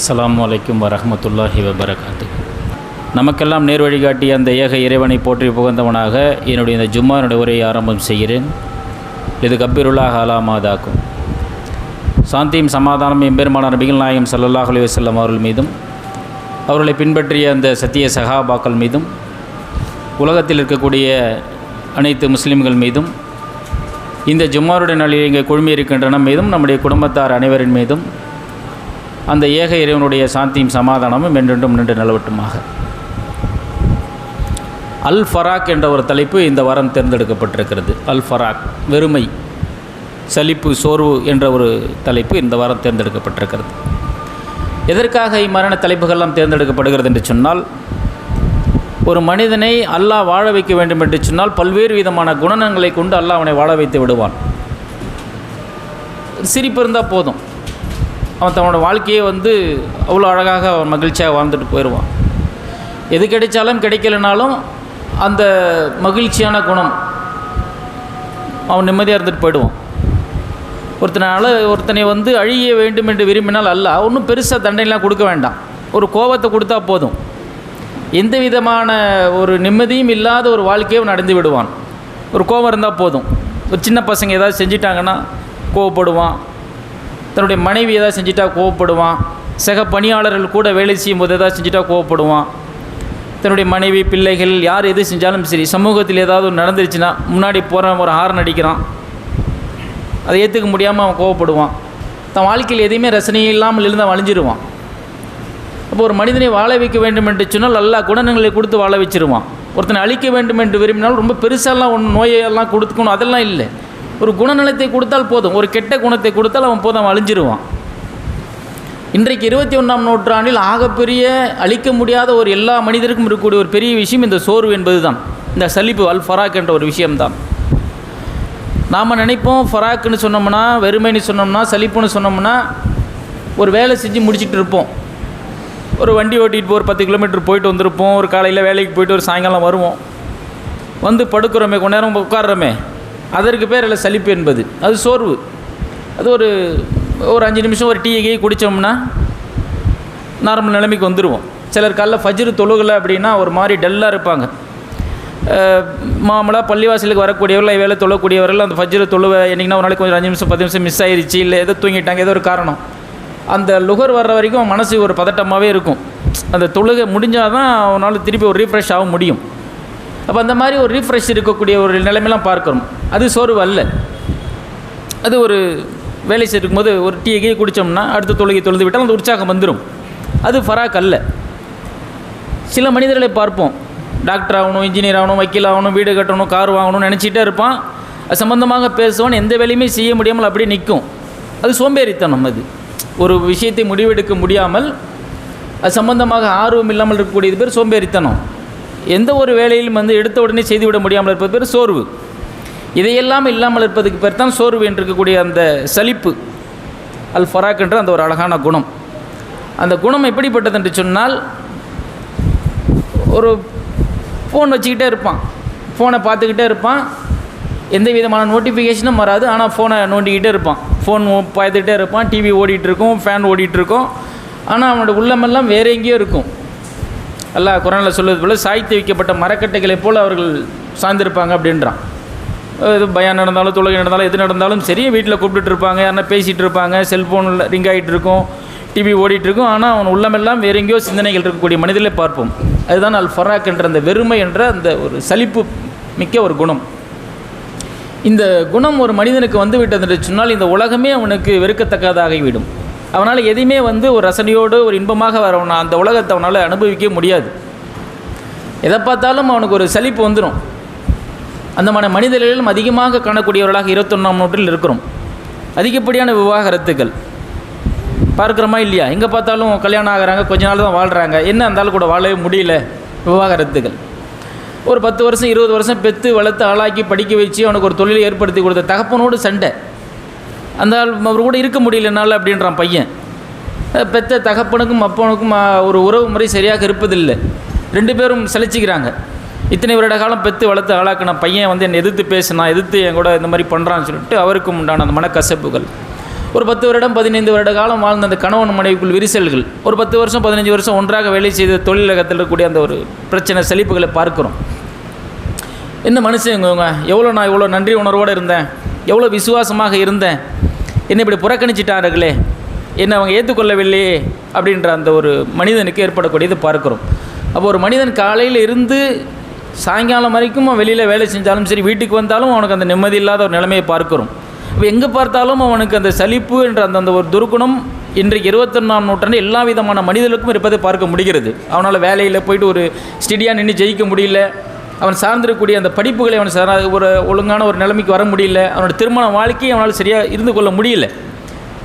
அஸ்லாம் அலைக்கும் வரமத்துல்லாஹி வபரகாத்து நமக்கெல்லாம் நேர் வழிகாட்டிய அந்த ஏக இறைவனை போற்றி புகழ்ந்தவனாக என்னுடைய இந்த ஜும்மானுடைய உரையை ஆரம்பம் செய்கிறேன். இது கபீருல்லாஹ் அலாமாதாக்கும் சாந்தியும் சமாதானம் எம்பெருமான நபிகள் நாயகம் சல்லாஹ் அலைஹி அவர்கள் மீதும் அவர்களை பின்பற்றிய அந்த சத்திய சகாபாக்கள் மீதும் உலகத்தில் இருக்கக்கூடிய அனைத்து முஸ்லீம்கள் மீதும் இந்த ஜும்மாருடைய நாளில் இங்கே குழுமி இருக்கின்றன மீதும் நம்முடைய குடும்பத்தார் அனைவரின் மீதும் அந்த ஏக இறைவனுடைய சாந்தியும் சமாதானமும் என்றென்றும் நின்று நிலவட்டுமாக. அல் ஃபராக் என்ற ஒரு தலைப்பு இந்த வாரம் தேர்ந்தெடுக்கப்பட்டிருக்கிறது. அல் ஃபராக் வெறுமை சலிப்பு சோர்வு என்ற ஒரு தலைப்பு இந்த வாரம் தேர்ந்தெடுக்கப்பட்டிருக்கிறது. எதற்காக இம்மரண தலைப்புகள்லாம் தேர்ந்தெடுக்கப்படுகிறது என்று சொன்னால் ஒரு மனிதனை அல்லாஹ் வாழ வைக்க வேண்டும் என்று சொன்னால் பல்வேறு விதமான குணநங்களை கொண்டு அல்லாஹ் அவனை வாழ வைத்து விடுவான். சிரிப்பு இருந்தால் போதும். அவன் தன்னோட வாழ்க்கையை வந்து அவ்வளோ அழகாக அவன் மகிழ்ச்சியாக வாழ்ந்துட்டு போயிடுவான். எது கிடைச்சாலும் கிடைக்கலனாலும் அந்த மகிழ்ச்சியான குணம் அவன் நிம்மதியாக இருந்துட்டு போயிடுவான். ஒருத்தனால ஒருத்தனை வந்து அழிய வேண்டும் என்று விரும்பினால் அல்ல. ஒன்றும் பெருசாக தண்டனைலாம் கொடுக்க வேண்டாம். ஒரு கோபத்தை கொடுத்தா போதும். எந்த விதமான ஒரு நிம்மதியும் இல்லாத ஒரு வாழ்க்கையை நடந்து விடுவான். ஒரு கோபம் இருந்தால் போதும். ஒரு சின்ன பசங்க ஏதாவது செஞ்சிட்டாங்கன்னா கோவப்படுவான். தன்னுடைய மனைவி ஏதாவது செஞ்சிட்டா கோவப்படுவான். சக பணியாளர்கள் கூட வேலை செய்யும்போது ஏதாவது செஞ்சிட்டா கோவப்படுவான். தன்னுடைய மனைவி பிள்ளைகள் யார் எது செஞ்சாலும் சரி சமூகத்தில் ஏதாவது நடந்துருச்சுன்னா முன்னாடி போகிறவன் ஒரு ஹார்ன் அடிக்கிறான். அதை ஏற்றுக்க முடியாமல் அவன் கோவப்படுவான். தன் வாழ்க்கையில் எதையுமே ரசனை இல்லாமல் இருந்து அவன் அழிஞ்சிருவான் அப்போ ஒரு மனிதனை வாழ வைக்க வேண்டும் என்று சொன்னால் எல்லா குணங்களை கொடுத்து வாழ வச்சிருவான். ஒருத்தனை அழிக்க வேண்டும் என்று விரும்பினால் ரொம்ப பெருசாலாம் ஒன்று நோயெல்லாம் கொடுத்துக்கணும் அதெல்லாம் இல்லை. ஒரு குணநலத்தை கொடுத்தால் போதும். ஒரு கெட்ட குணத்தை கொடுத்தால் அவன் போதும் அவன் அழிஞ்சிருவான். இன்றைக்கு இருபத்தி ஒன்றாம் நூற்றாண்டில் ஆகப்பெரிய அழிக்க முடியாத ஒரு எல்லா மனிதருக்கும் இருக்கக்கூடிய ஒரு பெரிய விஷயம் இந்த சோர்வு என்பது தான் இந்த சலிப்பு அல் ஃபராக் என்ற ஒரு விஷயம்தான். நாம் நினைப்போம் ஃபராக்குன்னு சொன்னோம்னா வெறுமைன்னு சொன்னோம்னா சலிப்புன்னு சொன்னோம்னா ஒரு வேலை செஞ்சு முடிச்சுட்டு இருப்போம். ஒரு வண்டி ஓட்டிகிட்டு ஒரு பத்து கிலோமீட்டர் போயிட்டு வந்திருப்போம். ஒரு காலையில் வேலைக்கு போயிட்டு ஒரு சாயங்காலம் வருவோம். வந்து படுக்கிறோமே கொஞ்ச நேரம் உட்காடுறோமே அதற்கு பேர் இல்லை சலிப்பு என்பது. அது சோர்வு. அது ஒரு ஒரு அஞ்சு நிமிஷம் ஒரு டீ கீ குடித்தோம்னா நார்மல் நிலைமைக்கு வந்துடுவோம் சிலர் காலைல ஃபஜ்ரு தொழுகலை அப்படின்னா ஒரு மாதிரி டல்லாக இருப்பாங்க. மாமலாக பள்ளிவாசலுக்கு வரக்கூடியவர்கள் வேலை தொழக்கூடியவர்கள் அந்த ஃபஜ்ரு தொழுவ என்றைக்குன்னா ஒரு நாளைக்கு கொஞ்சம் அஞ்சு நிமிஷம் பத்து நிமிஷம் மிஸ் ஆயிடுச்சு இல்லை ஏதோ தூங்கிட்டாங்க ஏதோ ஒரு காரணம். அந்த லுகர் வர்ற வரைக்கும் மனசு ஒரு பதட்டமாகவே இருக்கும். அந்த தொழுகை முடிஞ்சால் தான் அவனால் திருப்பி ஒரு ரீஃப்ரெஷ் ஆக முடியும். அப்போ அந்த மாதிரி ஒரு ரீஃப்ரெஷ் இருக்கக்கூடிய ஒரு நிலைமையெல்லாம் பார்க்குறோம். அது சோர்வு அல்ல அது ஒரு வேலை செய்யும் போது ஒரு டீ கீ குடித்தோம்னா அடுத்த தொழுகை தொழுது விட்டால் அந்த உற்சாகம் வந்துடும் அது ஃபராக் அல்ல. சில மனிதர்களை பார்ப்போம். டாக்டர் ஆகணும் இன்ஜினியர் ஆகணும் வக்கீல் ஆகணும் வீடு கட்டணும் கார் வாங்கணும்னு நினச்சிட்டே இருப்பான். அது சம்மந்தமாக பேசுவான் எந்த வேலையுமே செய்ய முடியாமல் அப்படியே நிற்கும் அது சோம்பேறித்தனம் அது. ஒரு விஷயத்தை முடிவெடுக்க முடியாமல் அது சம்பந்தமாக ஆர்வம் இல்லாமல் இருக்கக்கூடியது பேர் சோம்பேறித்தனம். எந்த ஒரு வேலையிலும் வந்து எடுத்த உடனே செய்துவிட முடியாமல் இருப்பது பேர் சோர்வு. இதையெல்லாம் இல்லாமல் இருப்பதுக்கு பேர் தான் சோர்வு என்று இருக்கக்கூடிய அந்த சலிப்பு. அல் ஃபராக் என்ற அந்த ஒரு அழகான குணம். அந்த குணம் எப்படிப்பட்டது என்று சொன்னால் ஒரு ஃபோன் வச்சுக்கிட்டே இருப்பான். ஃபோனை பார்த்துக்கிட்டே இருப்பான். எந்த விதமான நோட்டிஃபிகேஷனும் வராது. ஆனால் ஃபோனை நோண்டிக்கிட்டே இருப்பான். ஃபோன் பார்த்துக்கிட்டே இருப்பான். டிவி ஓடிட்டுருக்கும் ஃபேன் ஓடிட்டுருக்கும் ஆனால் அவனோட உள்ளமெல்லாம் வேற எங்கேயோ இருக்கும். அல்லாஹ் குரானில் சொல்வது போல் சாய்த்து வைக்கப்பட்ட மரக்கட்டைகளைப் போல் அவர்கள் சார்ந்திருப்பாங்க அப்படின்றான். இது பயம் நடந்தாலும் தொழுகை நடந்தாலும் எது நடந்தாலும் சரி வீட்டில் கூப்பிட்டுட்டு இருப்பாங்க யாருன்னா பேசிகிட்டு இருப்பாங்க செல்ஃபோனில் ரிங் ஆகிட்டு இருக்கும் டிவி ஓடிட்டுருக்கும் ஆனால் அவன் உள்ளமெல்லாம் வேற எங்கேயோ சிந்தனைகள் இருக்கக்கூடிய மனிதர்களை பார்ப்போம். அதுதான் அல் ஃபராக் என்ற அந்த வெறுமை என்ற அந்த ஒரு சலிப்பு மிக்க ஒரு குணம். இந்த குணம் ஒரு மனிதனுக்கு வந்து விட்டது என்று சொன்னால் இந்த உலகமே அவனுக்கு வெறுக்கத்தக்கதாகிவிடும். அவனால் எதையுமே வந்து ஒரு ரசனையோடு ஒரு இன்பமாக வர அந்த உலகத்தை அவனால் அனுபவிக்க முடியாது. எதை பார்த்தாலும் அவனுக்கு ஒரு சலிப்பு வந்துடும் அந்த மாதிரி மனிதர்களிலும் அதிகமாக காணக்கூடியவர்களாக இருபத்தொன்னாம் நூற்றில் இருக்கிறோம். அதிகப்படியான விவாகரத்துக்கள் பார்க்குறோமா இல்லையா? எங்கே பார்த்தாலும் கல்யாணம் ஆகிறாங்க கொஞ்ச நாள் தான் வாழ்கிறாங்க என்ன இருந்தாலும் கூட வாழவே முடியல விவாகரத்துகள். ஒரு பத்து வருஷம் இருபது வருஷம் பெற்று வளர்த்து ஆளாக்கி படிக்க வச்சு அவனுக்கு ஒரு தொழிலை ஏற்படுத்தி கொடுத்த தகப்பனோடு சண்டை. அந்த ஆள் அவர் கூட இருக்க முடியலனால அப்படின்றான் பையன். பெத்த தகப்பனுக்கும் அப்பனுக்கும் ஒரு உறவு முறை சரியாக இருப்பதில்லை. ரெண்டு பேரும் சலிச்சிக்கிறாங்க. இத்தனை வருட காலம் பெற்று வளர்த்து ஆளாக்கின பையன் வந்து என்னை எதிர்த்து பேசினா எதிர்த்து என் கூட இந்த மாதிரி பண்ணுறான்னு சொல்லிட்டு அவருக்கும் உண்டான அந்த மனக்கசப்புகள். ஒரு பத்து வருடம் பதினைந்து வருட காலம் வாழ்ந்த அந்த கணவன் மனைவிக்குள் விரிசல்கள். ஒரு பத்து வருஷம் பதினஞ்சு வருஷம் ஒன்றாக வேலை செய்த தொழிலகத்தில் இருக்கக்கூடிய அந்த ஒரு பிரச்சனை செழிப்புகளை பார்க்குறோம். என்ன மனுஷன் இவங்க? எவ்வளோ நான் இவ்வளோ நன்றி உணர்வோடு இருந்தேன். எவ்வளோ விசுவாசமாக இருந்தேன்? என்னை இப்படி புறக்கணிச்சிட்டார்களே. என்னை அவங்க ஏற்றுக்கொள்ளவில்லையே அப்படின்ற அந்த ஒரு மனிதனுக்கு ஏற்படக்கூடியது பார்க்குறோம். அப்போ ஒரு மனிதன் காலையில் இருந்து சாயங்காலம் வரைக்கும் அவன் வெளியில் வேலை செஞ்சாலும் சரி வீட்டுக்கு வந்தாலும் அவனுக்கு அந்த நிம்மதி இல்லாத ஒரு நிலைமையை பார்க்குறோம். இப்போ எங்கே பார்த்தாலும் அவனுக்கு அந்த சலிப்பு என்ற அந்த அந்த ஒரு துர்க்குணம் இன்றைக்கு இருபத்தொன்னாம் நூற்றாண்டு எல்லா விதமான மனிதர்களுக்கும் இருப்பதை பார்க்க முடிகிறது. அவனால் வேலையில் போயிட்டு ஒரு ஸ்டெடியாக நின்று ஜெயிக்க முடியல. அவன் சார்ந்திருக்கக்கூடிய அந்த படிப்புகளை அவன் சாரா ஒரு ஒழுங்கான ஒரு நிலைமைக்கு வர முடியல. அவனோட திருமண வாழ்க்கையை அவனால் சரியாக இருந்து கொள்ள முடியல.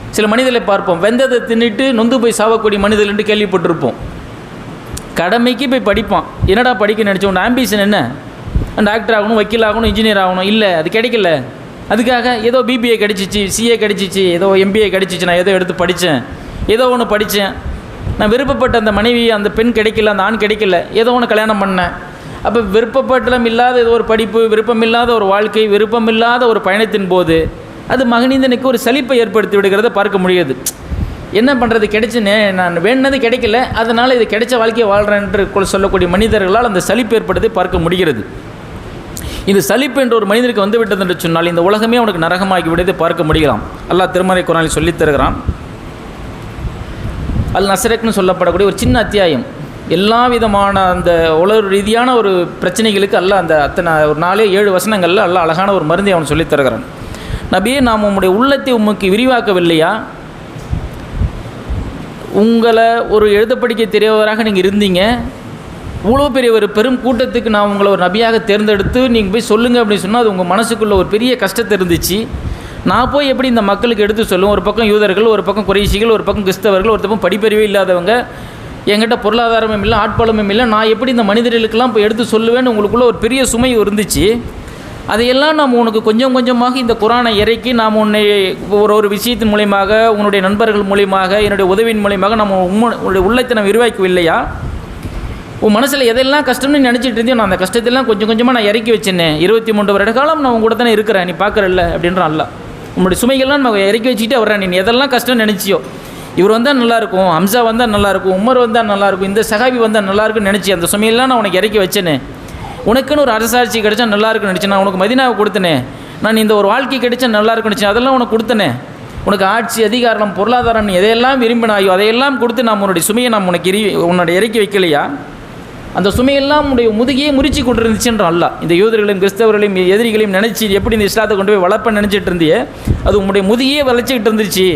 சில மனிதர்களை பார்ப்போம். வெந்ததை தின்னுட்டு நொந்து போய் சாவக்கூடிய மனிதர்கள் என்று கேள்விப்பட்டிருப்போம். கடமைக்கு போய் படிப்பான். என்னடா படிக்க நினச்ச உன் ஆம்பிஷன் என்ன? டாக்டர் ஆகணும் வக்கீல் ஆகணும் இன்ஜினியர் ஆகணும். இல்லை அது கிடைக்கல. அதுக்காக ஏதோ பிபிஏ கிடச்சிச்சு சிஏ கிடச்சிச்சு ஏதோ எம்பிஏ கிடச்சிச்சு நான் ஏதோ எடுத்து படித்தேன் ஏதோ ஒன்று படித்தேன் நான் விருப்பப்பட்ட அந்த மனைவி அந்த பெண் கிடைக்கல அந்த ஆண் கிடைக்கல. ஏதோ ஒன்று கல்யாணம் பண்ணேன். அப்போ விருப்பப்பட்டலம் இல்லாத ஏதோ ஒரு படிப்பு விருப்பமில்லாத ஒரு வாழ்க்கை விருப்பமில்லாத ஒரு பயணத்தின் போது அது மகனிந்தனுக்கு ஒரு சலிப்பை ஏற்படுத்தி விடுகிறத பார்க்க முடியாது. என்ன பண்ணுறது கிடைச்சுனே நான் வேணுனது கிடைக்கல அதனால் இது கிடைச்ச வாழ்க்கையை வாழ்கிறேன் என்று சொல்லக்கூடிய மனிதர்களால் அந்த சலிப்பு ஏற்படுத்தி பார்க்க முடிகிறது. இந்த சலிப்பு என்ற ஒரு மனிதனுக்கு வந்து விட்டது என்று சொன்னால் இந்த உலகமே அவனுக்கு நரகமாகி விடுவதை பார்க்க முடியலாம். அல்லாஹ் திருமறை குரானில் சொல்லித் தருகிறான். அல் நசரக்னு சொல்லப்படக்கூடிய ஒரு சின்ன அத்தியாயம். எல்லா விதமான அந்த உலக ரீதியான ஒரு பிரச்சனைகளுக்கு அல்ல அந்த அத்தனை ஒரு நாளே ஏழு வசனங்களில் அல்ல அழகான ஒரு மருந்தை அவன் சொல்லித் தருகிறான். நபியே நாம் உம்முடைய உள்ளத்தை உமக்கு விரிவாக்கவில்லையா? உங்களை ஒரு எழுத படிக்க தெரியவராக நீங்கள் இருந்தீங்க. இவ்வளோ பெரிய ஒரு பெரும் கூட்டத்துக்கு நான் உங்களை ஒரு நபியாக தேர்ந்தெடுத்து நீங்கள் போய் சொல்லுங்கள் அப்படின்னு சொன்னால் அது உங்கள் மனசுக்குள்ள ஒரு பெரிய கஷ்டத்தை இருந்துச்சு. நான் போய் எப்படி இந்த மக்களுக்கு எடுத்து சொல்லுவோம் ஒரு பக்கம் யூதர்கள் ஒரு பக்கம் குறைசிகள் ஒரு பக்கம் கிறிஸ்தவர்கள் ஒரு பக்கம் படிப்பறிவே இல்லாதவங்க. என்கிட்ட பொருளாதாரமும் இல்லை ஆட்பாளமும் இல்லை. நான் எப்படி இந்த மனிதர்களுக்கெல்லாம் இப்போ எடுத்து சொல்லுவேன்னு உங்களுக்குள்ள ஒரு பெரிய சுமை இருந்துச்சு. அதையெல்லாம் நாம் உனக்கு கொஞ்சம் கொஞ்சமாக இந்த குரானை இறக்கி நாம் உன்னை ஒரு ஒரு விஷயத்தின் மூலியமாக உன்னுடைய நண்பர்கள் மூலியமாக என்னுடைய உதவியின் மூலியமாக நம்ம உன்னுடைய உள்ளத்தை நம்ம விரிவாக்கவில்லையா? உன் மனசில் எதெல்லாம் கஷ்டம்னு நினச்சிட்டு இருந்தியோ நான் அந்த கஷ்டத்தெல்லாம் கொஞ்சம் கொஞ்சமாக நான் இறக்கி வச்சிருந்தேன். இருபத்தி மூன்று வருட காலம் நான் உன் கூட தானே இருக்கிறேன் நீ பார்க்குறல்ல அப்படின்றான் அல்ல உன்னுடைய சுமைகள்லாம் நம்ம இறக்கி வச்சுக்கிட்டே வர்றேன். நீ எதெல்லாம் கஷ்டம் நினச்சியோ இவர் வந்தால் நல்லாயிருக்கும் ஹம்சா வந்தால் நல்லாயிருக்கும் உமர் வந்தால் நல்லாயிருக்கும் இந்த சஹாபி வந்தால் நல்லாயிருக்கும்னு நினச்சி அந்த சுமையெல்லாம் நான் உனக்கு இறக்கி வச்சேனே. உனக்குன்னு ஒரு அரசாட்சி கிடைச்சா நல்லாயிருக்குன்னு நான் உனக்கு மதினாவை கொடுத்தனே. நான் இந்த ஒரு வாழ்க்கை கிடைச்சா நல்லா இருக்குன்னு நினச்சேன் அதெல்லாம் உனக்கு கொடுத்தனே. உனக்கு ஆட்சி அதிகாரம் பொருளாதாரம் நீ எதையெல்லாம் விரும்பினாயோ அதையெல்லாம் கொடுத்து நாம் உன்னுடைய சுமையை நாம் உனக்கு இறி உன்னோட இறக்கி வைக்கலையா? அந்த சுமையெல்லாம் உடைய முதுகையே முறிச்சு கொண்டு இருந்துச்சுன்ற அல்ல இந்த யூதர்களையும் கிறிஸ்தவர்களையும் எதிரிகளையும் நினச்சி எப்படி இந்த இஸ்லாத்தை கொண்டு போய் வளர்ப்ப நினச்சிட்டு இருந்தியே அது உன்னுடைய முதுகையே வளைச்சிக்கிட்டு இருந்துச்சு.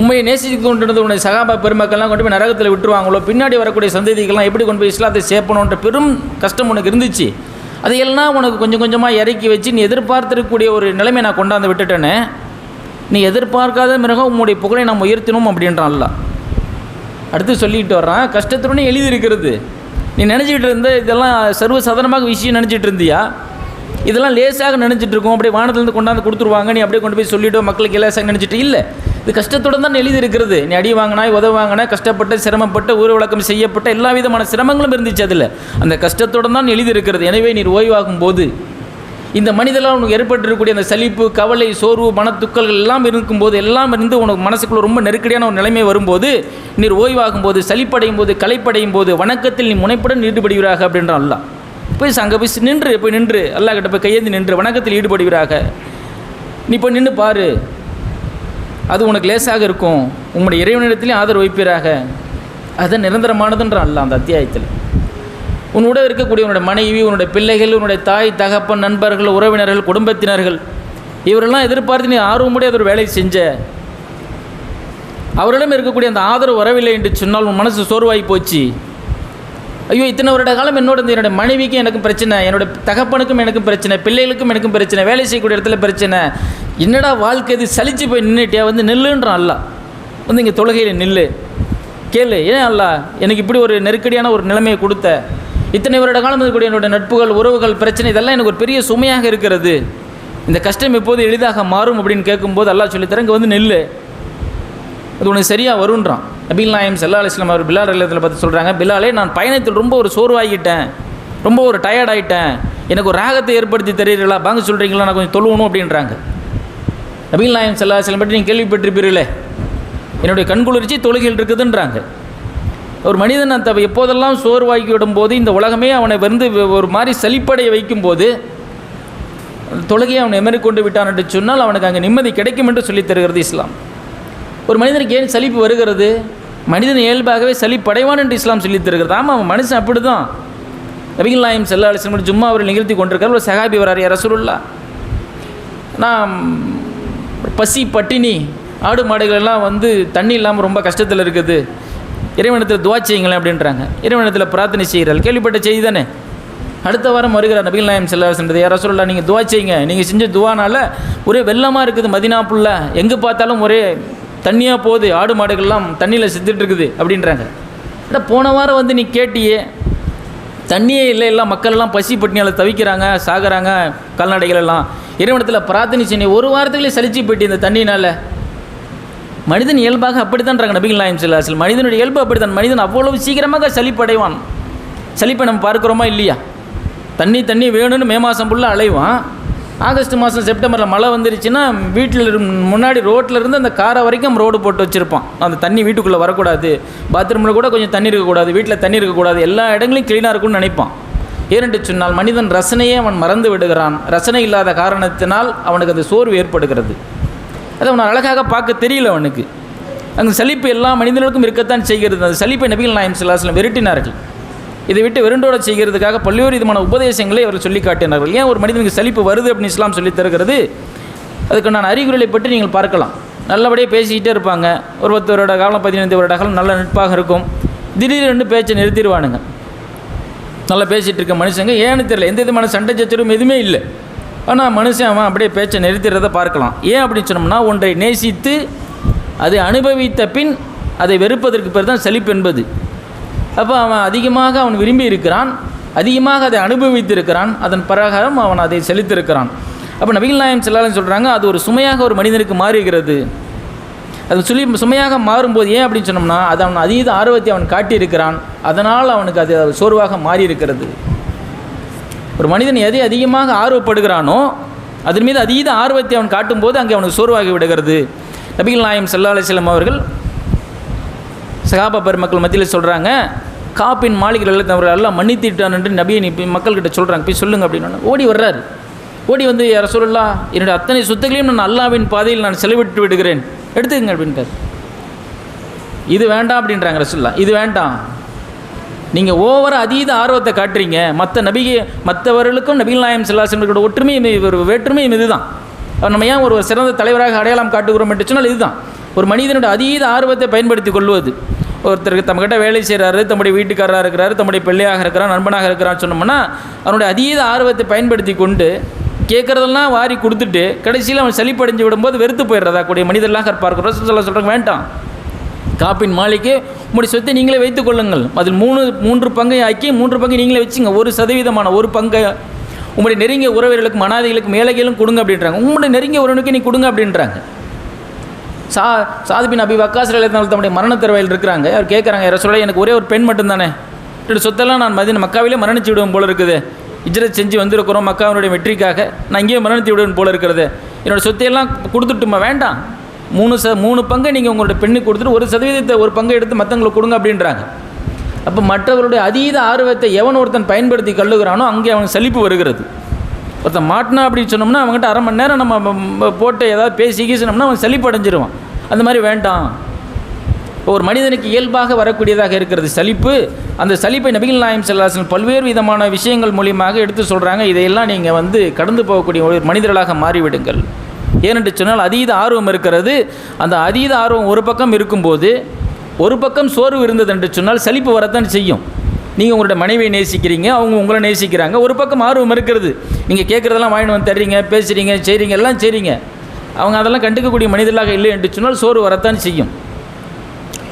உண்மையை நேசித்து கொண்டிருந்த உன்னுடைய சகாபா பெருமக்கள்லாம் கொண்டு போய் நரகத்தில் விட்டுருவாங்களோ? பின்னாடி வரக்கூடிய சந்ததிகள்லாம் எப்படி கொண்டு போய் இஸ்லாத்தை சேர்ப்பணுன்ற பெரும் கஷ்டம் உனக்கு இருந்துச்சு. அதையெல்லாம் உனக்கு கொஞ்சம் கொஞ்சமாக இறக்கி வச்சு நீ எதிர்பார்த்திருக்கக்கூடிய ஒரு நிலைமை நான் கொண்டாந்து விட்டுட்டேனே. நீ எதிர்பார்க்காத மிருகம் உன்னுடைய புகழை நாம் உயர்த்தினோம் அப்படின்றான்ல அடுத்து சொல்லிட்டு வர்றான் கஷ்டத்துடனே எழுதி இருக்கிறது நீ நினச்சிக்கிட்டு இருந்த இதெல்லாம் சர்வசாதாரணமாக விஷயம் நினச்சிட்டு இருந்தியா? இதெல்லாம் லேசாக நினச்சிட்டு இருக்கோம். அப்படியே வானத்துலேருந்து கொண்டாந்து கொடுத்துருவாங்க. நீ அப்படியே கொண்டு போய் சொல்லிவிட்டோம் மக்களுக்கு லேசாக நினச்சிட்டு இல்லை. இது கஷ்டத்துடன் தான் எழுதி இருக்கிறது நீ அடி வாங்கினாய் உதவ வாங்கினா கஷ்டப்பட்ட சிரமப்பட்டு ஊர்வலக்கம் செய்யப்பட்ட எல்லா விதமான சிரமங்களும் இருந்துச்சு அதில். அந்த கஷ்டத்துடன் தான் எழுதி இருக்கிறது எனவே நீர் ஓய்வாகும் போது இந்த மனிதனால் உனக்கு ஏற்பட்டிருக்கக்கூடிய அந்த சலிப்பு கவலை சோர்வு மனத்துக்கல்கள் எல்லாம் இருக்கும்போது எல்லாம் இருந்து உனக்கு மனசுக்குள்ள ரொம்ப நெருக்கடியான ஒரு நிலைமை வரும்போது நீர் ஓய்வாகும் போது சலிப்படையும் போது களைப்படையும் போது வணக்கத்தில் நீ முனைப்புடன் ஈடுபடுகிறாக அப்படின்றான் அல்லா போய் அங்கே போய் நின்று போய் நின்று அல்லாஹ் கிட்ட போய் கையேந்தி நின்று வணக்கத்தில் ஈடுபடுகிறாக. நீ போய் நின்று பாரு. அது உனக்கு லேசாக இருக்கும். உங்களுடைய இறைவனிடத்திலே ஆதரவு வைப்பீராக. அது நிரந்தரமானதுன்றான் அல்ல அந்த அத்தியாயத்தில். உன்னோட இருக்கக்கூடிய உன்னுடைய மனைவி உன்னுடைய பிள்ளைகள் உன்னுடைய தாய் தகப்பன் நண்பர்கள் உறவினர்கள் குடும்பத்தினர்கள் இவரெல்லாம் எதிர்பார்த்து நீ ஆர்வமுடைய ஒரு வேலை செஞ்ச. அவரிடம் இருக்கக்கூடிய அந்த ஆதரவு வரவில்லை என்று சொன்னால் உன் மனசு சோர்வாகி போச்சு. ஐயோ இத்தனை வருட காலம் என்னோட என்னுடைய என்னோட மனைவிக்கும் எனக்கும் பிரச்சனை என்னோட தகப்பனுக்கும் எனக்கும் பிரச்சனை பிள்ளைகளுக்கும் எனக்கும் பிரச்சனை வேலை செய்யக்கூடிய இடத்துல பிரச்சனை. என்னடா வாழ்க்கை இது? சலிச்சு போய் நின்றுட்டியா வந்து நில்லுன்றான் அல்ல வந்து இங்கே தொழுகையில் நில்லு. கேளு ஏன் அல்ல எனக்கு இப்படி ஒரு நெருக்கடியான ஒரு நிலைமையை கொடுத்த. இத்தனை வருட காலம் இருக்கக்கூடிய என்னோட நட்புகள் உறவுகள் பிரச்சனை இதெல்லாம் எனக்கு ஒரு பெரிய சுமையாக இருக்கிறது. இந்த கஷ்டம் எப்போது எளிதாக மாறும்? அப்படின்னு கேட்கும்போது அல்லாஹ் சொல்லித்தரேன் இங்கே வந்து நில்லு. அது உனக்கு சரியாக வருன்றான் நபீல் நாயம் செல்லா அலிஸ்லாம் அவர் பிலால் இல்லத்தில் பார்த்து சொல்கிறாங்க பிலாலே நான் பயணத்தில் ரொம்ப ஒரு சோர்வாகிட்டேன். ரொம்ப ஒரு டயர்ட் ஆகிட்டேன் எனக்கு ஒரு ராகத்தை ஏற்படுத்தி தெரியுறீங்களா பாங்க சொல்கிறீங்களா நான் கொஞ்சம் தொழுவணும் அப்படின்றாங்க. நபீல் நாயம் செல்லாசலம் பற்றி நீங்கள் கேள்விப்பட்டிருப்பீர்களே. என்னுடைய கண்குளிர்ச்சி தொழுகையில் இருக்குதுன்றாங்க. ஒரு மனிதன் அந்த எப்போதெல்லாம் சோர்வாக்கி விடும்போது இந்த உலகமே அவனை வந்து ஒரு மாதிரி சலிப்படைய வைக்கும்போது தொழுகையை அவனை எமறி கொண்டு விட்டான் என்று சொன்னால் அவனுக்கு அங்கே நிம்மதி கிடைக்கும் என்று சொல்லித் தருகிறது இஸ்லாம். ஒரு மனிதனுக்கு ஏன் சலிப்பு வருகிறது? மனிதன் இயல்பாகவே சலிப்படைவான் என்று இஸ்லாம் சொல்லித் தருகிறது ஆமாம் அவன் மனுஷன் அப்படி தான் நபிகள் நாயம் செல்லா அலிஸ்லம் ஜும்மா அவர் நிகழ்த்தி கொண்டிருக்கார். ஒரு சகாபி வரார் யார் ரசூலுல்லா நான் பசி பட்டினி ஆடு மாடுகள் எல்லாம் வந்து தண்ணி இல்லாமல் ரொம்ப கஷ்டத்தில் இருக்குது. இறைவனத்தில் துவா செய்யுங்களேன் அப்படின்றாங்க. இறைவனத்தில் பிரார்த்தனை செய்கிறாள் கேள்விப்பட்ட செய்தி தானே? அடுத்த வாரம் வருகிறார் நபிகள் நாயம் செல்லாசன்றது யாரோ சொல்லலாம் நீங்கள் துவா செய்யுங்க. நீங்கள் செஞ்ச துவானால ஒரே வெள்ளமாக இருக்குது மதினா எங்கே பார்த்தாலும் ஒரே தண்ணியாக போகுது ஆடு மாடுகள்லாம் தண்ணியில் செத்துட்ருக்குது அப்படின்றாங்க. அட போன வாரம் வந்து நீ கேட்டியே தண்ணியே இல்லை எல்லாம் மக்கள்லாம் பசி பட்டினியால் தவிக்கிறாங்க சாகிறாங்க கால்நடைகள் எல்லாம் இறைவனத்தில் பிரார்த்தனை செஞ்சு ஒரு வாரத்துக்குள்ளே சலிச்சு போயிட்டு இந்த தண்ணினால் மனிதன் இயல்பாக அப்படித்தான்றாங்க நபிகள் நாயம் செல்லாசல் மனிதனுடைய இயல்பு அப்படித்தான். மனிதன் அவ்வளவு சீக்கிரமாக சளிப்படைவான் சலிப்பை நம்ம பார்க்குறோமா இல்லையா? தண்ணி தண்ணி வேணும்னு மே மாதம் ஃபுல்லாக அலைவான். ஆகஸ்ட் மாதம் செப்டம்பரில் மழை வந்துருச்சுன்னா வீட்டில் முன்னாடி ரோட்டில் இருந்து அந்த காரை வரைக்கும் ரோடு போட்டு வச்சுருப்பான் அந்த தண்ணி வீட்டுக்குள்ளே வரக்கூடாது. பாத்ரூமில் கூட கொஞ்சம் தண்ணி இருக்கக்கூடாது. வீட்டில் தண்ணி இருக்கக்கூடாது. எல்லா இடங்களையும் க்ளீனாக இருக்கும்னு நினைப்பான் ஏனென்று சொன்னால் மனிதன் ரசனையே அவன் மறந்து விடுகிறான். ரசனை இல்லாத காரணத்தினால் அவனுக்கு அந்த சோர்வு ஏற்படுகிறது. அதை அவன் அழகாக பார்க்க தெரியல அவனுக்கு. அந்த சலிப்பு எல்லா மனிதர்களுக்கும் இருக்கத்தான் செய்கிறது. அந்த சலிப்பை நபிகள் நாயம் சிலாசில் விரட்டினார்கள் இதை விட்டு விருண்டோட செய்கிறதுக்காக பல்வேறு விதமான உபதேசங்களை அவர்கள் சொல்லி காட்டினார்கள். ஏன் ஒரு மனிதனுக்கு சலிப்பு வருது அப்படின்னு இஸ்லாம் சொல்லி தருகிறது? அதுக்கு நான் அறிகுறிகளை பற்றி நீங்கள் பார்க்கலாம். நல்லபடியாக பேசிக்கிட்டே இருப்பாங்க. ஒரு பத்து வருட காலம் பதினைந்து வருட காலம் நல்ல நட்பாக இருக்கும். திடீரென்று பேச்சை நிறுத்திடுவானுங்க. நல்லா பேசிகிட்டு இருக்க மனுஷங்க. ஏன்னு தெரியல. எந்த விதமான சண்டை சச்சரவும் எதுவுமே இல்லை. ஆனால் மனுஷன் அவன் அப்படியே பேச்சை நிறுத்திடுறத பார்க்கலாம். ஏன் அப்படின்னு சொன்னோம்னா ஒன்றை நேசித்து அதை அனுபவித்த பின் அதை வெறுப்பதற்கு பேர் தான் சலிப்பு என்பது. அப்போ அவன் அதிகமாக அவன் விரும்பி இருக்கிறான் அதிகமாக அதை அனுபவித்திருக்கிறான் அதன் பிரகாரம் அவன் அதை செலுத்திருக்கிறான். அப்போ நபிகள் நாயம் செல்லாலும் சொல்கிறாங்க அது ஒரு சுமையாக ஒரு மனிதனுக்கு மாறுகிறது. அது சொல்லி சுமையாக மாறும்போது ஏன் அப்படின்னு சொன்னோம்னா அது அவன் அதீத ஆர்வத்தை அவன் காட்டியிருக்கிறான் அதனால் அவனுக்கு அது சோர்வாக மாறி இருக்கிறது ஒரு மனிதன் எதை அதிகமாக ஆர்வப்படுகிறானோ அதன் மீது அதீத ஆர்வத்தை அவன் காட்டும்போது அங்கே அவனுக்கு சோர்வாகி விடுகிறது. நபிகள் நாயம் சல்லா அலிஸ்லாம் அவர்கள் சகாபா பெருமக்கள் மத்தியில் சொல்கிறாங்க காப்பின் மாளிகைகள் அவர்கள் எல்லாம் மன்னித்திட்டான் என்று நபியை நீ போய் மக்கள்கிட்ட சொல்கிறாங்க போய் சொல்லுங்கள் அப்படின்னு ஓடி வர்றாரு. ஓடி வந்து யார சொல்லலாம் என்னுடைய அத்தனை சொத்துக்களையும் நான் அல்லாவின் பாதையில் நான் செலவிட்டு விடுகிறேன். எடுத்துக்கங்க அப்படின்ட்டார். இது வேண்டாம் அப்படின்றாங்க ரசுல்லா இது வேண்டாம். நீங்கள் ஓவர அதீத ஆர்வத்தை காட்டுறீங்க. மற்ற நபிகை மற்றவர்களுக்கும் நபிகள் நாயம் செல்லாசனோட ஒற்றுமையும் ஒரு வேற்றுமையும் இதுதான். நம்ம ஏன் ஒரு சிறந்த தலைவராக அடையாளம் காட்டுகிறோம் என்று சொன்னால் இதுதான். ஒரு மனிதனுடைய அதீத ஆர்வத்தை பயன்படுத்தி கொள்வது. ஒருத்தருக்கு தம்மகிட்ட வேலை செய்கிறாரு தம்முடைய வீட்டுக்காரராக இருக்கிறாரு தம்முடைய பிள்ளையாக இருக்கிறார் நண்பனாக இருக்கிறான்னு சொன்னோம்னா அவனுடைய அதீத ஆர்வத்தை பயன்படுத்தி கொண்டு கேட்குறதெல்லாம் வாரி கொடுத்துட்டு கடைசியில் அவன் செழிப்படைஞ்சு விடும்போது வெறுத்து போயிடுறதா? கூடிய மனிதர்களாக பார்க்குறோம் சொல்ல சொல்கிறாங்க வேண்டாம். காப்பின் மாளிகை உங்களுடைய சொத்தை நீங்களே வைத்துக் கொள்ளுங்கள். அதில் மூணு மூன்று பங்கை ஆக்கி மூன்று பங்கை நீங்களே வச்சுங்க. ஒரு சதவீதமான ஒரு பங்கை உங்களுடைய நெருங்கிய உறவினர்களுக்கு மனாதிகளுக்கு மேலகையிலும் கொடுங்க அப்படின்றாங்க. உங்களுடைய நெருங்கிய உறவினருக்கு நீ கொடுங்க அப்படின்றாங்க. சா சாதிபின் அபி வக்காஸ் இருந்தாலும் தம்முடைய மரண தருவாயில் இருக்கிறாங்க. அவர் கேட்குறாங்க யார சொல்ல எனக்கு ஒரே ஒரு பெண் மட்டும்தானே? என்னோட சொத்தெல்லாம் நான் மதின மக்காவிலே மரணிச்சு விடுவேன் போல இருக்குது. இஜ்ரத் செஞ்சு வந்திருக்கிறோம் மக்காவினுடைய வெற்றிக்காக. நான் இங்கேயே மரணித்து விடுவேன் போல இருக்கிறது. என்னோட சொத்தையெல்லாம் கொடுத்துட்டுமா? வேண்டாம். மூணு ச மூணு பங்கை நீங்கள் உங்களோட பெண்ணுக்கு கொடுத்துட்டு ஒரு சதவீதத்தை ஒரு பங்கை எடுத்து மற்றவங்களுக்கு கொடுங்க அப்படின்றாங்க. அப்போ மற்றவருடைய அதீத ஆர்வத்தை எவன் ஒருத்தன் பயன்படுத்தி கல்லுகிறானோ அங்கே அவன் சலிப்பு வருகிறது. ஒருத்தன் மாட்டினா அப்படின்னு சொன்னோம்னா அவங்ககிட்ட அரை மணி நேரம் நம்ம போட்டு ஏதாவது பேசி கீசினோம்னா அவன் செழிப்படைஞ்சிருவான் அந்த மாதிரி வேண்டாம். ஒரு மனிதனுக்கு இயல்பாக வரக்கூடியதாக இருக்கிறது சலிப்பு. அந்த சலிப்பை நபிகள் நாயம் செல்லாசன் பல்வேறு விதமான விஷயங்கள் மூலியமாக எடுத்து சொல்கிறாங்க இதையெல்லாம் நீங்கள் வந்து கடந்து போகக்கூடிய ஒரு மனிதர்களாக மாறிவிடுங்கள். ஏனென்று சொன்னால் அதீத ஆர்வம் இருக்கிறது. அந்த அதீத ஆர்வம் ஒரு பக்கம் இருக்கும்போது ஒரு பக்கம் சோர்வு இருந்தது என்று சொன்னால் சலிப்பு வரத்தான் செய்யும். நீங்கள் உங்களோட மனைவியை நேசிக்கிறீங்க அவங்க உங்களை நேசிக்கிறாங்க. ஒரு பக்கம் ஆர்வம் இருக்கிறது. நீங்கள் கேட்குறதெல்லாம் வாங்கிட்டு வந்து தர்றீங்க பேசுகிறீங்க செய்கிறீங்க எல்லாம் செய்கிறீங்க அவங்க அதெல்லாம் கண்டுக்கக்கூடிய மனிதர்களாக இல்லை என்று சொன்னால் சோறு வரத்தான் செய்யும்.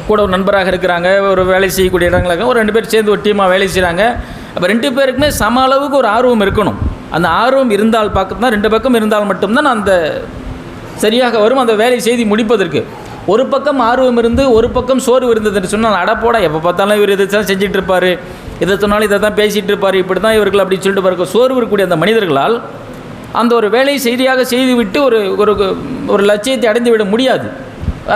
கூட ஒரு நண்பராக இருக்கிறாங்க ஒரு வேலை செய்யக்கூடிய இடங்களாக ஒரு ரெண்டு பேர் சேர்ந்து ஒரு டீமாக வேலை செய்கிறாங்க அப்போ ரெண்டு பேருக்குமே சம அளவுக்கு ஒரு ஆர்வம் இருக்கணும். அந்த ஆர்வம் இருந்தால் பார்க்க தான் ரெண்டு பக்கம் இருந்தால் மட்டும்தான் அந்த சரியாக வரும். அந்த வேலை செய்தி முடிப்பதற்கு. ஒரு பக்கம் ஆர்வம் இருந்து ஒரு பக்கம் சோர்வு இருந்ததுன்னு சொன்னால் அடப்போட எப்போ பார்த்தாலும் இவர் இதை தான் செஞ்சுட்டு இருப்பார் இதை சொன்னாலும் இதை தான் பேசிகிட்டு இருப்பார் இப்படி தான் இவர்கள் அப்படின்னு சொல்லிட்டு பாருங்க. சோர்வு இருக்கக்கூடிய அந்த மனிதர்களால் அந்த ஒரு வேலையை சரியாக செய்துவிட்டு ஒரு ஒரு ஒரு லட்சியத்தை அடைந்து விட முடியாது.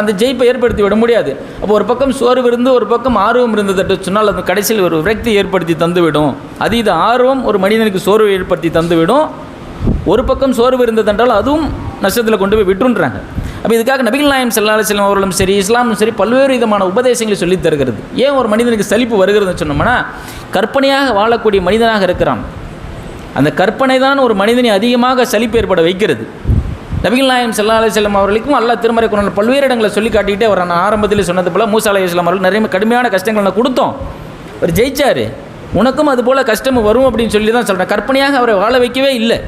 அந்த ஜெயிப்பை ஏற்படுத்தி விட முடியாது. அப்போ ஒரு பக்கம் சோர்வு இருந்து ஒரு பக்கம் ஆர்வம் இருந்தது சொன்னால் அது கடைசியில் ஒரு விரக்தி ஏற்படுத்தி தந்துவிடும். அதீத ஆர்வம் ஒரு மனிதனுக்கு சோர்வு ஏற்படுத்தி தந்துவிடும். ஒரு பக்கம் சோர்வு இருந்ததென்றால் அதுவும் நஷ்டத்தில் கொண்டு போய் விட்டுன்றாங்க அப்போ இதுக்காக நபிகள் நாயம் சல்லா அலிஸ்லாம் அவர்களும் சரி இஸ்லாமும் சரி பல்வேறு விதமான உபதேசங்களை சொல்லித் தருகிறது. ஏன் ஒரு மனிதனுக்கு சலிப்பு வருகிறதுன்னு சொன்னோம்னா கற்பனையாக வாழக்கூடிய மனிதனாக இருக்கிறான். அந்த கற்பனை தான் ஒரு மனிதனை அதிகமாக சலிப்பு ஏற்பட வைக்கிறது. நபிகள் நாயம் சல்லா செல்லம் அவர்களுக்கும் அல்லா திருமறை குரான் பல்வேறு இடங்களை சொல்லி காட்டிக்கிட்டே அவர் நான் ஆரம்பத்தில் சொன்னது போல் மூசா அலி இஸ்லாம் அவர்கள் நிறைய கடுமையான கஷ்டங்களை நான் கொடுத்தோம். அவர் ஜெயிச்சார். உனக்கும் அது போல் கஷ்டம் வரும் அப்படின்னு சொல்லி தான் சொல்கிறேன் கற்பனையாக அவரை வாழ வைக்கவே இல்லை.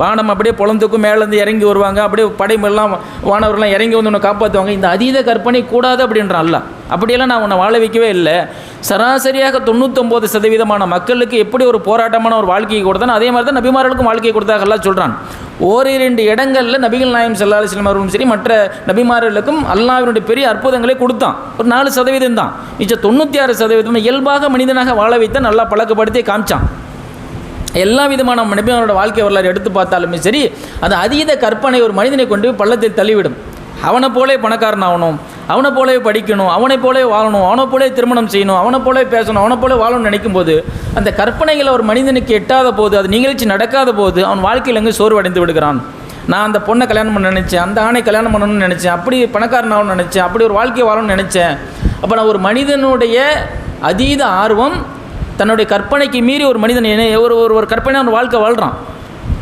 வானம் அப்படியே பொழந்துக்கும் மேலேருந்து இறங்கி வருவாங்க. அப்படியே படைமெல்லாம் வானவர்கள்லாம் இறங்கி வந்து உன்னை காப்பாற்றுவாங்க இந்த அதீத கற்பனை கூடாது அப்படின்றான் அல்ல அப்படியெல்லாம் நான் உன்னை வாழ வைக்கவே இல்லை. சராசரியாக தொண்ணூத்தொம்பது சதவீதமான மக்களுக்கு எப்படி ஒரு போராட்டமான ஒரு வாழ்க்கையை கொடுத்தானோ அதே மாதிரி தான் நபிமார்களுக்கும் வாழ்க்கையை கொடுத்தாங்கலாம் சொல்கிறான் ஓரிரண்டு இடங்களில் நபிகள் நாயம் சல்லா அலிஸ்லாம் அவர்களும் சரி மற்ற நபிமார்களுக்கும் அல்லாவினுடைய பெரிய அற்புதங்களை கொடுத்தான். ஒரு நாலு சதவீதம் தான் மிச்சம் தொண்ணூற்றி ஆறு சதவீதம் இயல்பாக மனிதனாக வாழ வைத்து நல்லா பழக்கப்படுத்தி காமிச்சான். எல்லா விதமான மனிதனோட வாழ்க்கை வரலாறு எடுத்து பார்த்தாலுமே சரி அது அதீத கற்பனை ஒரு மனிதனை கொண்டு போய் பள்ளத்தில் தள்ளிவிடும். அவனை போலே பணக்காரன் ஆகணும் அவனை போலே படிக்கணும் அவனை போலே வாழணும் அவனை போலே திருமணம் செய்யணும் அவனை போலே பேசணும் அவனை போலே வாழணும்னு நினைக்கும் போது அந்த கற்பனைகளை ஒரு மனிதனுக்கு எட்டாத போது அது நிகழ்ச்சி நடக்காத போது அவன் வாழ்க்கையில் எங்கே சோர்வடைந்து விடுகிறான். நான் அந்த பொண்ணை கல்யாணம் பண்ண நினச்சேன் அந்த ஆணை கல்யாணம் பண்ணணும்னு நினச்சேன் அப்படி பணக்காரன் ஆகணும்னு நினச்சேன் அப்படி ஒரு வாழ்க்கையை வாழணும்னு நினச்சேன். அப்போ நான் ஒரு மனிதனுடைய அதீத ஆர்வம் தன்னுடைய கற்பனைக்கு மீறி ஒரு மனிதன் என்ன- ஒரு ஒரு ஒரு கற்பனையான ஒரு வாழ்க்கை வாழ்கிறான்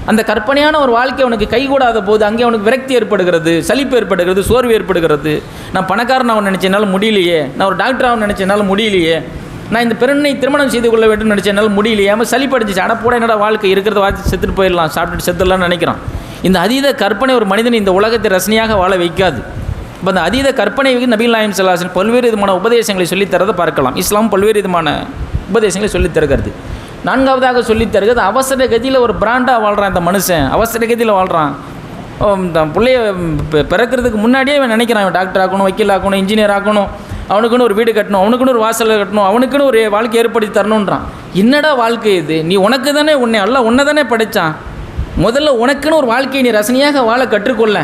அந்த கற்பனையான ஒரு வாழ்க்கை அவனுக்கு கைகூடாத போது அங்கே அவனுக்கு விரக்தி ஏற்படுகிறது சலிப்பு ஏற்படுகிறது சோர்வு ஏற்படுகிறது. நான் பணக்காரன் அவன் நினச்சனால முடியலையே. நான் ஒரு டாக்டர் அவன் நினச்சனால முடியலையே. நான் இந்த பெண்ணை திருமணம் செய்து கொள்ள வேண்டும் நினச்சனால முடியலையே. அவன் சலிப்படைஞ்சிச்சு அட போட என்னடா வாழ்க்கை? இருக்கிறத வாழ்த்து செத்துட்டு போயிடலாம். சாப்பிட்டுட்டு செத்துடலாம்னு நினைக்கிறான். இந்த அதீத கற்பனை ஒரு மனிதன் இந்த உலகத்தை ரசனையாக வாழ வைக்காது. இப்போ அந்த அதீத கற்பனைக்கு நபீல் நாயம் சல்லாசன் பல்வேறு விதமான உபதேசங்களை சொல்லித் தரதை பார்க்கலாம். இஸ்லாம் பல்வேறு விதமான உபதேசங்களை சொல்லித்தருகிறது நான்காவதாக சொல்லித் தருகிறது அவசர கதியில் ஒரு பிராண்டாக வாழ்கிறான் இந்த மனுஷன். அவசர கதியில் வாழ்கிறான் இந்த பிள்ளைய பிறக்கிறதுக்கு முன்னாடியே இவன் நினைக்கிறான் இவன் டாக்டர் ஆகணும் வக்கீல் ஆகணும் இன்ஜினியர் ஆகணும் அவனுக்குன்னு ஒரு வீடு கட்டணும் அவனுக்குன்னு ஒரு வாசல் கட்டணும் அவனுக்குன்னு ஒரு வாழ்க்கை ஏற்படுத்தி தரணுன்றான் என்னடா வாழ்க்கை இது? நீ உனக்கு தானே உன்னை எல்லாம் உன்னை தானே படித்தான் முதல்ல உனக்குன்னு ஒரு வாழ்க்கையை நீ ரசனையாக வாழ கற்றுக்கொள்ள.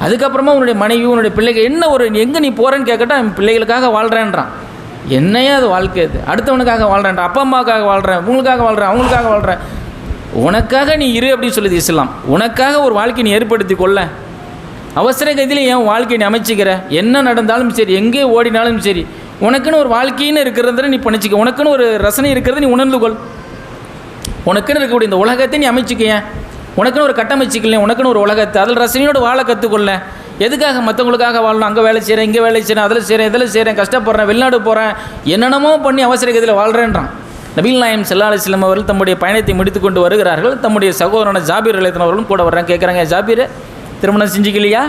அதுக்கப்புறமா உன்னுடைய மனைவி உன்னுடைய பிள்ளைகள் என்ன ஒரு எங்கே நீ போகிறேன்னு கேட்கட்டா பிள்ளைகளுக்காக வாழ்கிறேன்றான் என்னையா அது வாழ்க்கை இது. அடுத்தவனுக்காக வாழ்கிறேன் அப்பா அம்மாவுக்காக வாழ்கிறேன் உங்களுக்காக வாழ்கிறேன் அவங்களுக்காக வாழ்கிறேன் உனக்காக நீ இரு அப்படின்னு சொல்லுது இஸ்லாம். உனக்காக ஒரு வாழ்க்கை நீ ஏற்படுத்தி கொள்ள. அவசர கதியில் ஏன் வாழ்க்கையை நீ அமைச்சிக்கிற? என்ன நடந்தாலும் சரி எங்கே ஓடினாலும் சரி உனக்குன்னு ஒரு வாழ்க்கைன்னு இருக்கிறத நீ பண்ணிச்சிக்க உனக்குன்னு ஒரு ரசனை இருக்கிறத நீ உணர்ந்து கொள். உனக்குன்னு இருக்கக்கூடிய இந்த உலகத்தை நீ அமைச்சிக்கேன் உனக்குன்னு ஒரு கட்டமைச்சிக்கல உனக்குன்னு ஒரு உலகத்தை அதில் ரசனையோடு வாழ கற்றுக்கொள்ள எதுக்காக மற்றவங்களுக்காக வாழணும்? அங்கே வேலை செய்கிறேன் இங்கே வேலை செய்கிறேன் அதில் செய்கிறேன் இதில் செய்கிறேன் கஷ்டப்படுறேன் வெளிநாடு போகிறேன் என்னென்னமோ பண்ணி அவசர கதியில் வாழ்கிறேன்றான் நபீல் நாயம் செல்லா அலிஸ்லாம் அவர்கள் தம்முடைய பயணத்தை முடித்து கொண்டு வருகிறார்கள். தம்முடைய சகோதரன ஜாபீர் அலைத்தன் அவர்களும் கூட வர்றாங்க. கேட்குறாங்க ஜாபீர் திருமணம் செஞ்சுக்கலையா?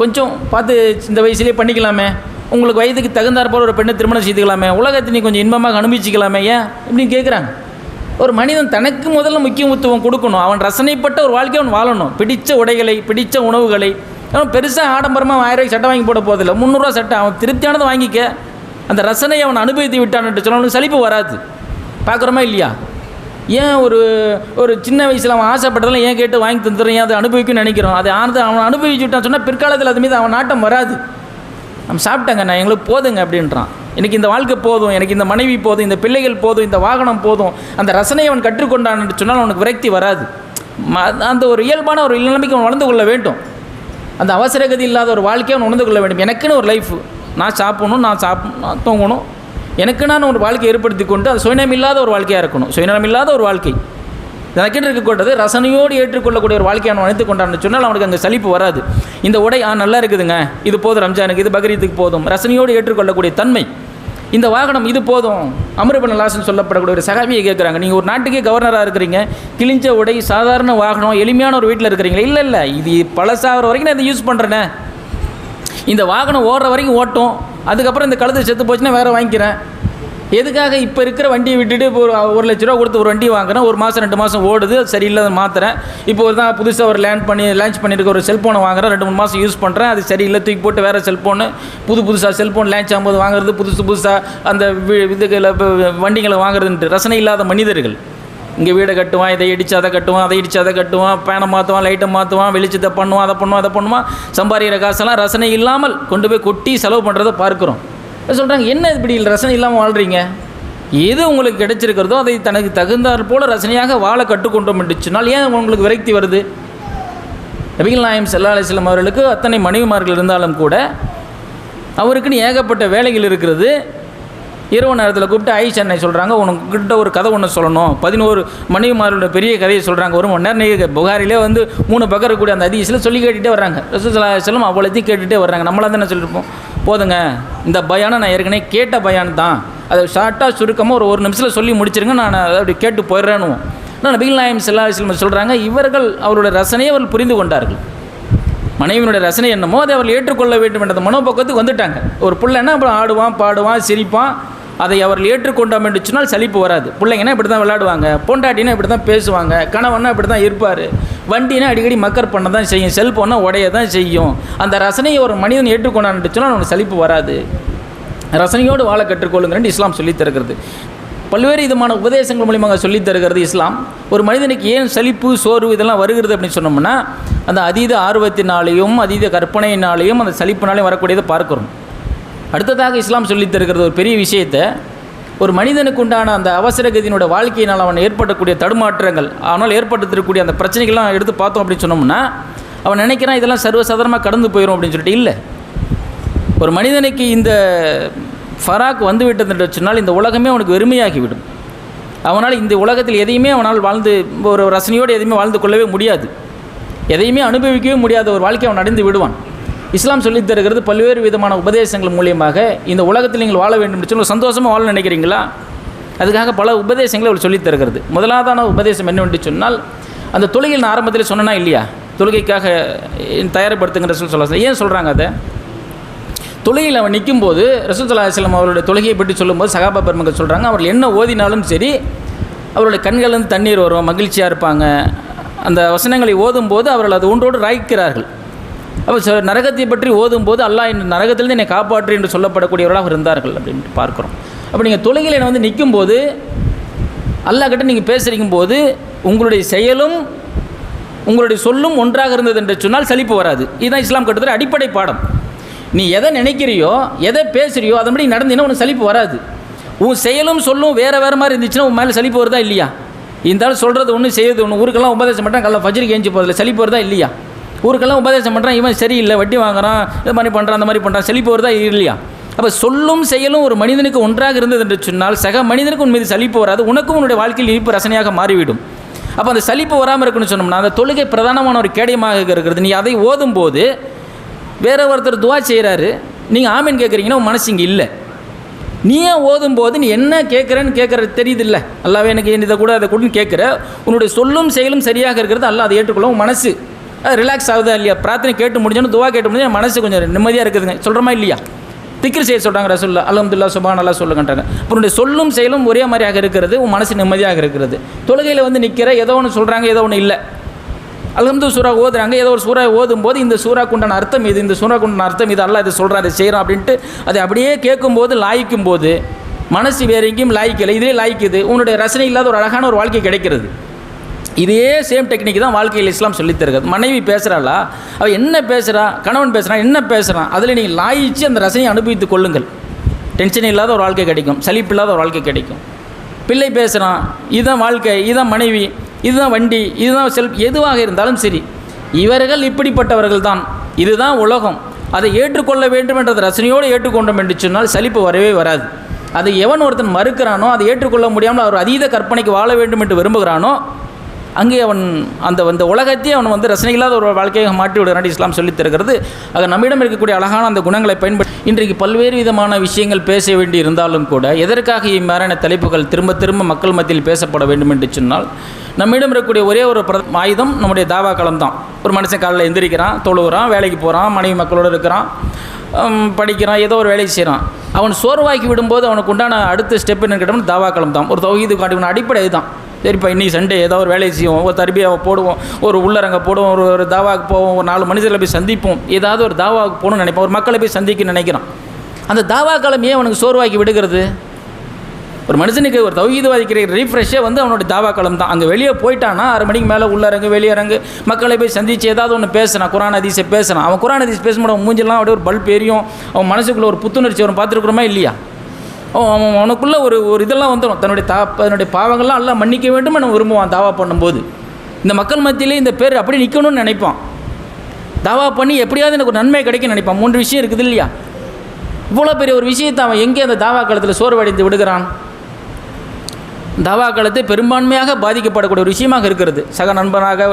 கொஞ்சம் பார்த்து இந்த வயசுலேயே பண்ணிக்கலாமே. உங்களுக்கு வயதுக்கு தகுந்தாற்போல் ஒரு பெண்ணை திருமணம் செய்துக்கலாமே. உலகத்தை நீ கொஞ்சம் இன்பமாக அனுபவிச்சிக்கலாமே ஏன்? இப்படின்னு கேட்குறாங்க. ஒரு மனிதன் தனக்கு முதல்ல முக்கியத்துவம் கொடுக்கணும். அவன் ரசனைப்பட்ட ஒரு வாழ்க்கை அவன் வாழணும். பிடித்த உடைகளை பிடித்த உணவுகளை. அவன் பெருசாக ஆடம்பரமாக ஆயிரம் ரூபாய்க்கு சட்டை வாங்கி போட போதில்லை முந்நூறுரூவா சட்டை. அவன் திருப்தியானதை வாங்கிக்க. அந்த ரசனையை அவன் அனுபவித்து விட்டான்ட்டு சொன்ன அவனுக்கு சலிப்பு வராது. பார்க்குறோமா இல்லையா? ஏன் ஒரு ஒரு சின்ன வயசில் அவன் ஆசைப்பட்டதெல்லாம் ஏன் கேட்டு வாங்கி தந்துடுறேன்? அதை அனுபவிக்கும்னு நினைக்கிறோம். அதை ஆனது அவன் அனுபவிச்சு விட்டான் சொன்னால் பிற்காலத்தில் அது மீது அவன் நாட்டம் வராது. நம்ம சாப்பிட்டாங்க நான் எங்களுக்கு போதுங்க அப்படின்றான். எனக்கு இந்த வாழ்க்கை போதும் எனக்கு இந்த மனைவி போதும் இந்த பிள்ளைகள் போதும் இந்த வாகனம் போதும் அந்த ரசனையை அவன் கற்றுக்கொண்டான் என்று சொன்னால் அவனுக்கு விரக்தி வராது. ம- அந்த ஒரு இயல்பான ஒரு நிலைமைக்கு அவன் வளர்ந்து கொள்ள வேண்டும். அந்த அவசரகதி இல்லாத ஒரு வாழ்க்கையை அவன் உணர்ந்து கொள்ள வேண்டும். எனக்குன்னு ஒரு லைஃப் நான் சாப்பிடணும் நான் சாப் நான் தூங்கணும். எனக்கு நான் ஒரு வாழ்க்கையை ஏற்படுத்தி கொண்டு அது சுயநலம் இல்லாத ஒரு வாழ்க்கையாக இருக்கணும். சுயநலம் இல்லாத ஒரு வாழ்க்கை. எனக்கென்று இருக்கக்கூடாது ரசனையோடு ஏற்றுக்கொள்ளக்கூடிய ஒரு வாழ்க்கையை அவன் அழைத்து கொண்டான்னு சொன்னால் அவனுக்கு அங்கே சலிப்பு வராது. இந்த உடை ஆ நல்லா இருக்குதுங்க. இது போதும் ரம்ஜானுக்கு இது பக்ரீத்துக்கு போதும். ரசனையோடு ஏற்றுக்கொள்ளக்கூடிய தன்மை. இந்த வாகனம் இது போதும். அமருபன் லாசன் சொல்லப்படக்கூடிய ஒரு சகாபியை கேட்குறாங்க. நீங்கள் ஒரு நாட்டுக்கே கவர்னராக இருக்கிறீங்க. கிழிஞ்ச உடை சாதாரண வாகனம் எளிமையான ஒரு வீட்டில் இருக்கிறீங்களா. இல்லை இல்லை. இது பழசாகிற வரைக்கும் நான் இதை யூஸ் பண்ணுறேனே இந்த வாகனம் ஓடுற வரைக்கும் ஓட்டும். அதுக்கப்புறம் இந்த கழுத்து செத்து போச்சுன்னா வேறு வாங்கிக்கிறேன். எதுக்காக இப்போ இருக்கிற வண்டியை விட்டுட்டு இப்போ ஒரு ஒரு லட்ச ரூபா கொடுத்து ஒரு வண்டி வாங்குறேன்? ஒரு மாதம் ரெண்டு மாதம் ஓடுது அது சரியில்லை அதை மாற்றுறேன் இப்போ ஒரு தான் புதுசாக ஒரு லேண்ட் பண்ணி லான்ச் பண்ணியிருக்க ஒரு செல்ஃபோனை வாங்குறேன். ரெண்டு மூணு மாதம் யூஸ் பண்ணுறேன் அது சரியில்லை தூக்கி போட்டு வேறு செல்ஃபோனு புது புதுசாக செல்ஃபோன் லான்ச் ஆகும்போது வாங்குறது புதுசு புதுசாக அந்த வி- இதுகளை இப்போ வண்டிகளை வாங்குறதுன்ட்டு. ரசனை இல்லாத மனிதர்கள். இங்கே வீடை கட்டுவான் இதை இடித்து அதை கட்டுவான் அதை இடித்து அதை கட்டுவான் பேனை மாற்றுவான் லைட்டை மாற்றுவான் வெளிச்சத்தை பண்ணுவான் அதை பண்ணுவான் அதை பண்ணுவான். சம்பாதிக்கிற காசெல்லாம் ரசனை இல்லாமல் கொண்டு போய் கொட்டி செலவு பண்ணுறதை பார்க்குறோம். சொல்கிறாங்க என்ன இப்படி ரசனை இல்லாமல் வாழ்கிறீங்க எது உங்களுக்கு கிடைச்சிருக்கிறதோ அதை தனக்கு தகுந்தாற் போல ரசனையாக வாழ கற்றுக்கொண்டோம் என்று சொன்னால் ஏன் உங்களுக்கு விரக்தி வருது? நபிகள் நாயம் செல்லா அலிஸ்லாம் அவர்களுக்கு அத்தனை மனைவிமார்கள் இருந்தாலும் கூட அவருக்குன்னு ஏகப்பட்ட வேலைகள் இருக்கிறது. இரவு நேரத்தில் கூப்பிட்டு ஐ சென்னை சொல்கிறாங்க உனக்கிட்ட ஒரு கதை ஒன்று சொல்லணும். பதினோரு மனைவிமாரோட பெரிய கதையை சொல்கிறாங்க ஒரு மணி நேரம் நீங்கள் புகாரிலே வந்து மூணு பக்கம் இருக்கக்கூடிய அந்த அதிசயில் சொல்லி கேட்டுகிட்டே வர்றாங்க. ரசூசல்லா செல்லம் அவ்வளோத்தையும் கேட்டுகிட்டே வர்றாங்க. நம்மளாக தானே சொல்லியிருப்போம் போதுங்க. இந்த பயானை நான் ஏற்கனவே கேட்ட பயான் தான். அதை ஷார்ட்டாக சுருக்கமாக ஒரு ஒரு நிமிஷத்தில் சொல்லி முடிச்சிருங்க. நான் அதை அப்படி கேட்டு போயிடுறேன்னு ஆனால் நபிகள் நாயம் செல்லா அலிஸ்லம் சொல்கிறாங்க இவர்கள் அவருடைய ரசனையை அவர்கள் புரிந்து கொண்டார்கள். மனைவியினுடைய ரசனை என்னமோ அதை அவர்கள் ஏற்றுக்கொள்ள வேண்டும் என்ற மனோபக்கத்துக்கு வந்துட்டாங்க. ஒரு பிள்ளைன்னா அப்புறம் ஆடுவான் பாடுவான் சிரிப்பான். அதை அவர்கள் ஏற்றுக்கொண்டோம் என்று சொன்னால் சலிப்பு வராது. பிள்ளைங்கன்னா இப்படி தான் விளையாடுவாங்க. பொண்டாட்டினா இப்படி தான் பேசுவாங்க. கணவன்னா இப்படி தான் இருப்பார். வண்டினா அடிக்கடி மக்கர் பண்ண தான் செய்யும். செல்ஃபோன்னா உடைய தான் செய்யும். அந்த ரசனையை ஒரு மனிதன் ஏற்றுக்கொண்டான்னு சொன்னால் அவனுக்கு சலிப்பு வராது. ரசனையோடு வாழ கற்றுக்கொள்ளுங்கன்னு இஸ்லாம் சொல்லித்தருகிறது பல்வேறு விதமான உபதேசங்கள் மூலியமாக சொல்லித் தருகிறது இஸ்லாம். ஒரு மனிதனுக்கு ஏன் சலிப்பு சோர்வு இதெல்லாம் வருகிறது அப்படின்னு சொன்னோம்னா அந்த அதீத ஆர்வத்தினாலேயும் அதீத கற்பனையினாலேயும் அந்த சலிப்பினாலேயும் வரக்கூடியதை பார்க்குறோம். அடுத்ததாக இஸ்லாம் சொல்லித்தருகிறது ஒரு பெரிய விஷயத்தை ஒரு மனிதனுக்கு உண்டான அந்த அவசரகதியினோட வாழ்க்கையினால் அவன் ஏற்படக்கூடிய தடுமாற்றங்கள் அவனால் ஏற்படுத்திருக்கக்கூடிய அந்த பிரச்சனைகள்லாம் எடுத்து பார்த்தோம் அப்படின்னு சொன்னோம்னா அவன் நினைக்கிறான் இதெல்லாம் சர்வசாதாரணமாக கடந்து போயிடும் அப்படின்னு சொல்லிட்டு இல்லை. ஒரு மனிதனுக்கு இந்த ஃபராக் வந்து விட்டது சொன்னால் இந்த உலகமே அவனுக்கு வெறுமையாகிவிடும். அவனால் இந்த உலகத்தில் எதையுமே அவனால் வாழ்ந்து ஒரு ரசனையோடு எதையுமே வாழ்ந்து கொள்ளவே முடியாது. எதையுமே அனுபவிக்கவே முடியாத ஒரு வாழ்க்கை அவன் அடைந்து விடுவான். இஸ்லாம் சொல்லித் தருகிறது பல்வேறு விதமான உபதேசங்கள் மூலியமாக இந்த உலகத்தில் நீங்கள் வாழ வேண்டும் என்று சொல்லி சந்தோஷமாக வாழ நினைக்கிறீங்களா? அதுக்காக பல உபதேசங்களை அவர் சொல்லித் தருகிறது. முதலாவதான உபதேசம் என்னவென்று சொன்னால் அந்த தொழுகையில் நான் ஆரம்பத்தில் சொன்னனா இல்லையா? தொழுகைக்காக தயார்படுத்துங்கிற ரசூல் சொல்ல ஏன் சொல்கிறாங்க அதை? தொழுகையில் அவன் நிற்கும்போது ரசூல் அலிஸ்லாம் அவருடைய தொழுகையை பற்றி சொல்லும்போது சகாபா பெருமக்கள் சொல்கிறாங்க அவர்கள் என்ன ஓதினாலும் சரி அவருடைய கண்கள்லேருந்து தண்ணீர் வரும்? மகிழ்ச்சியாக இருப்பாங்க. அந்த வசனங்களை ஓதும்போது அவர்கள் அது ஒன்றோடு ராய்க்கிறார்கள். அப்போ சில நரகத்தை பற்றி ஓதும்போது அல்லாஹ் இந்த நரகத்திலிருந்து என்னை காப்பாற்று என்று சொல்லப்படக்கூடியவர்களாக இருந்தார்கள் அப்படின்ட்டு பார்க்குறோம். அப்போ நீங்கள் தொழுகையில் வந்து நிற்கும்போது அல்லாஹ் கிட்ட நீங்கள் பேசுகிறீங்க போது உங்களுடைய செயலும் உங்களுடைய சொல்லும் ஒன்றாக இருந்தது என்று சொன்னால் சலிப்பு வராது. இதுதான் இஸ்லாம் கட்டத்தில் அடிப்படை பாடம். நீ எதை நினைக்கிறியோ எதை பேசுகிறியோ அதன்படி நடந்தீங்கன்னா உனக்கு சலிப்பு வராது. உன் செயலும் சொல்லும் வேறு வேறு மாதிரி இருந்துச்சுன்னா உன் மேலே சலிப்பு வருதா இல்லையா? இருந்தாலும் சொல்கிறது ஒன்று செய்யறது ஒன்று ஊருக்கெல்லாம் உபதேசம் பண்ணுறான் கல்ல ஃபஜ்ருக்கு ஏஞ்சி போதில்லை சலிப்பு வருதா இல்லையா? ஊருக்கெல்லாம் உபதேசம் பண்ணுறான் இவன் சரியில்லை வட்டி வாங்குறான் இது மாதிரி பண்ணுறான் அந்த மாதிரி பண்ணுறான் செழிப்பு வருதா இல்லையா? அப்போ சொல்லும் செயலும் ஒரு மனிதனுக்கு ஒன்றாக இருந்தது என்று சொன்னால் சக மனிதனுக்கு உன் மீது சலிப்பு வராது உனக்கும் உன்னுடைய வாழ்க்கையில் இனிப்பு ரசனையாக மாறிவிடும். அப்போ அந்த சலிப்பு வராமல் இருக்குன்னு சொன்னோம்னா அந்த தொழுகை பிரதானமான ஒரு கேடயமாக இருக்கிறது. நீ அதை ஓதும்போது வேற ஒருத்தர் துவா செய்கிறாரு நீங்கள் ஆமீன் கேட்குறீங்கன்னா உன் மனசு இங்கே இல்லை. நீயே ஓதும்போது நீ என்ன கேட்குறேன்னு கேட்குற தெரியுது இல்லை அல்லாவே எனக்கு இதை கூட அதை கூட கேட்குற உன்னுடைய சொல்லும் செயலும் சரியாக இருக்கிறது அல்ல அதை ஏற்றுக்கொள்ள உன் மனசு ரிலாக்ஸ் ஆகுதா இல்லையா? பிரார்த்தனை கேட்டு முடிஞ்சோன்னு துவா கேட்டு முடிஞ்சு மனசு கொஞ்சம் நிம்மதியாக இருக்குதுங்க. சொல்கிறோமா இல்லையா? திக்ரு செய்ய சொல்கிறாங்க ரசுல்லா அலமதுல்லா சுபா நல்லா சொல்லுங்கன்றாங்க உன்னுடைய சொல்லும் செயலும் ஒரே மாதிரியாக இருக்கிறது உன் மனசு நிம்மதியாக இருக்கிறது. தொழுகையில் வந்து நிற்கிற ஏதோ ஒன்று சொல்கிறாங்க ஏதோ ஒன்று இல்லை. அலமது சூறா ஓதுறாங்க ஏதோ ஒரு சூறா ஓதும் போது இந்த சூறாக்கு உண்டான அர்த்தம் இது இந்த சூறாக்கு குண்டான அர்த்தம் இது அல்ல இதை சொல்கிறான் இதை செய்கிறான் அப்படின்ட்டு அதை அப்படியே கேட்கும்போது லாய்க்கும் போது மனசு வேறு எங்கேயும் லாய்க்கலை. இதே லாய்க்குது. உன்னுடைய ரசனை இல்லாத ஒரு அழகான ஒரு வாழ்க்கை கிடைக்கிறது. இதே சேம் டெக்னிக் தான் வாழ்க்கையில் இஸ்லாம் சொல்லித்தருகிறது மனைவி பேசுகிறாளா அவள் என்ன பேசுகிறா கணவன் பேசுகிறான் என்ன பேசுகிறான் அதில் நீங்கள் லாயிச்சு அந்த ரசனையை அனுபவித்துக் கொள்ளுங்கள். டென்ஷன் இல்லாத ஒரு வாழ்க்கை கிடைக்கும். சலிப்பு இல்லாத ஒரு வாழ்க்கை கிடைக்கும். பிள்ளை பேசுகிறான் இதுதான் வாழ்க்கை இதுதான் மனைவி இதுதான் வண்டி இதுதான் செல் எதுவாக இருந்தாலும் சரி. இவர்கள் இப்படிப்பட்டவர்கள் தான் இதுதான் உலகம். அதை ஏற்றுக்கொள்ள வேண்டும் என்றது ரசனையோடு ஏற்றுக்கொண்டோம் என்று சொன்னால் சலிப்பு வரவே வராது. அதை எவன் ஒருத்தன் மறுக்கிறானோ அதை ஏற்றுக்கொள்ள முடியாமல் அவர் அதீத கற்பனைக்கு வாழ வேண்டும் என்று விரும்புகிறானோ அங்கே அவன் அந்த அந்த உலகத்தையே அவன் வந்து ரசனை இல்லாத ஒரு வாழ்க்கையாக மாற்றி விடுகிறான் இஸ்லாம் சொல்லித்தருகிறது ஆக நம்மிடம் இருக்கக்கூடிய அழகான அந்த குணங்களை பயன்படுத்தி இன்றைக்கு பல்வேறு விதமான விஷயங்கள் பேச வேண்டி இருந்தாலும் கூட எதற்காக இம்மாறான தலைப்புகள் திரும்ப திரும்ப மக்கள் மத்தியில் பேசப்பட வேண்டும் என்று சொன்னால் நம்மிடம் இருக்கக்கூடிய ஒரே ஒரு பிர ஆயுதம் நம்முடைய தாவா களம் தான். ஒரு மனுஷன் காலையில் எந்திரிக்கிறான் தொழுகிறான் வேலைக்கு போகிறான் மனைவி மக்களோடு இருக்கிறான் படிக்கிறான் ஏதோ ஒரு வேலைக்கு செய்கிறான் அவன் சோர்வாக்கி விடும்போது அவனுக்கு உண்டான அடுத்த ஸ்டெப் என்னன்னு கேட்டோம்னா தாவா களம் தான். ஒரு தொகுதி காட்டுவன அடிப்படை தான் சரிப்பா இன்னைக்கு சண்டே ஏதோ ஒரு வேலையை செய்வோம் ஒரு தர்பியாவை போடுவோம் ஒரு உள்ளரங்க போடுவோம் ஒரு ஒரு தாவாவுக்கு போவோம் ஒரு நாலு மனிதர்களை போய் சந்திப்போம். ஏதாவது ஒரு தாவாவுக்கு போகணும்னு நினைப்போம் ஒரு மக்களை போய் சந்திக்க நினைக்கிறான் அந்த தாவா காலம் ஏன் அவனுக்கு சோர்வாக்கி விடுகிறது? ஒரு மனுஷனுக்கு ஒரு தௌகீதவாதிக்கிற ரீஃப்ரெஷ்ஷே வந்து அவனோட தாவா காலம் தான். அங்கே வெளியே போயிட்டானா ஆறு மணிக்கு மேலே உள்ளரங்கு வெளியரங்கு மக்களை போய் சந்தித்து ஏதாவது ஒன்று பேசுகிறான் குரான் அதிசை பேசுகிறான் அவன் குரான் அதிசை பேசும்போது அவன் மூஞ்செல்லாம் அப்படியே ஒரு பல்ப் எரியும். அவன் மனசுக்குள்ளே ஒரு புத்துணர்ச்சி அவன் பார்த்துருக்குறோமா இல்லையா? அவன் அவன் அவனுக்குள்ள ஒரு ஒரு இதெல்லாம் வந்துடும் தன்னுடைய தா தன்னுடைய பாவங்கள்லாம் எல்லாம் மன்னிக்க வேண்டும் நான் விரும்புவான் தாவா பண்ணும்போது. இந்த மக்கள் மத்தியிலே இந்த பேர் அப்படி நிற்கணும்னு நினைப்பான். தாவா பண்ணி எப்படியாவது எனக்கு ஒரு நன்மை கிடைக்கும்னு நினைப்பான். மூன்று விஷயம் இருக்குது இல்லையா? இவ்வளோ பெரிய ஒரு விஷயத்தை அவன் எங்கே அந்த தாவா காலத்தில் சோர்வடைந்து விடுகிறான்? தாவா பெரும்பான்மையாக பாதிக்கப்படக்கூடிய ஒரு விஷயமாக இருக்கிறது. சக நண்பனாக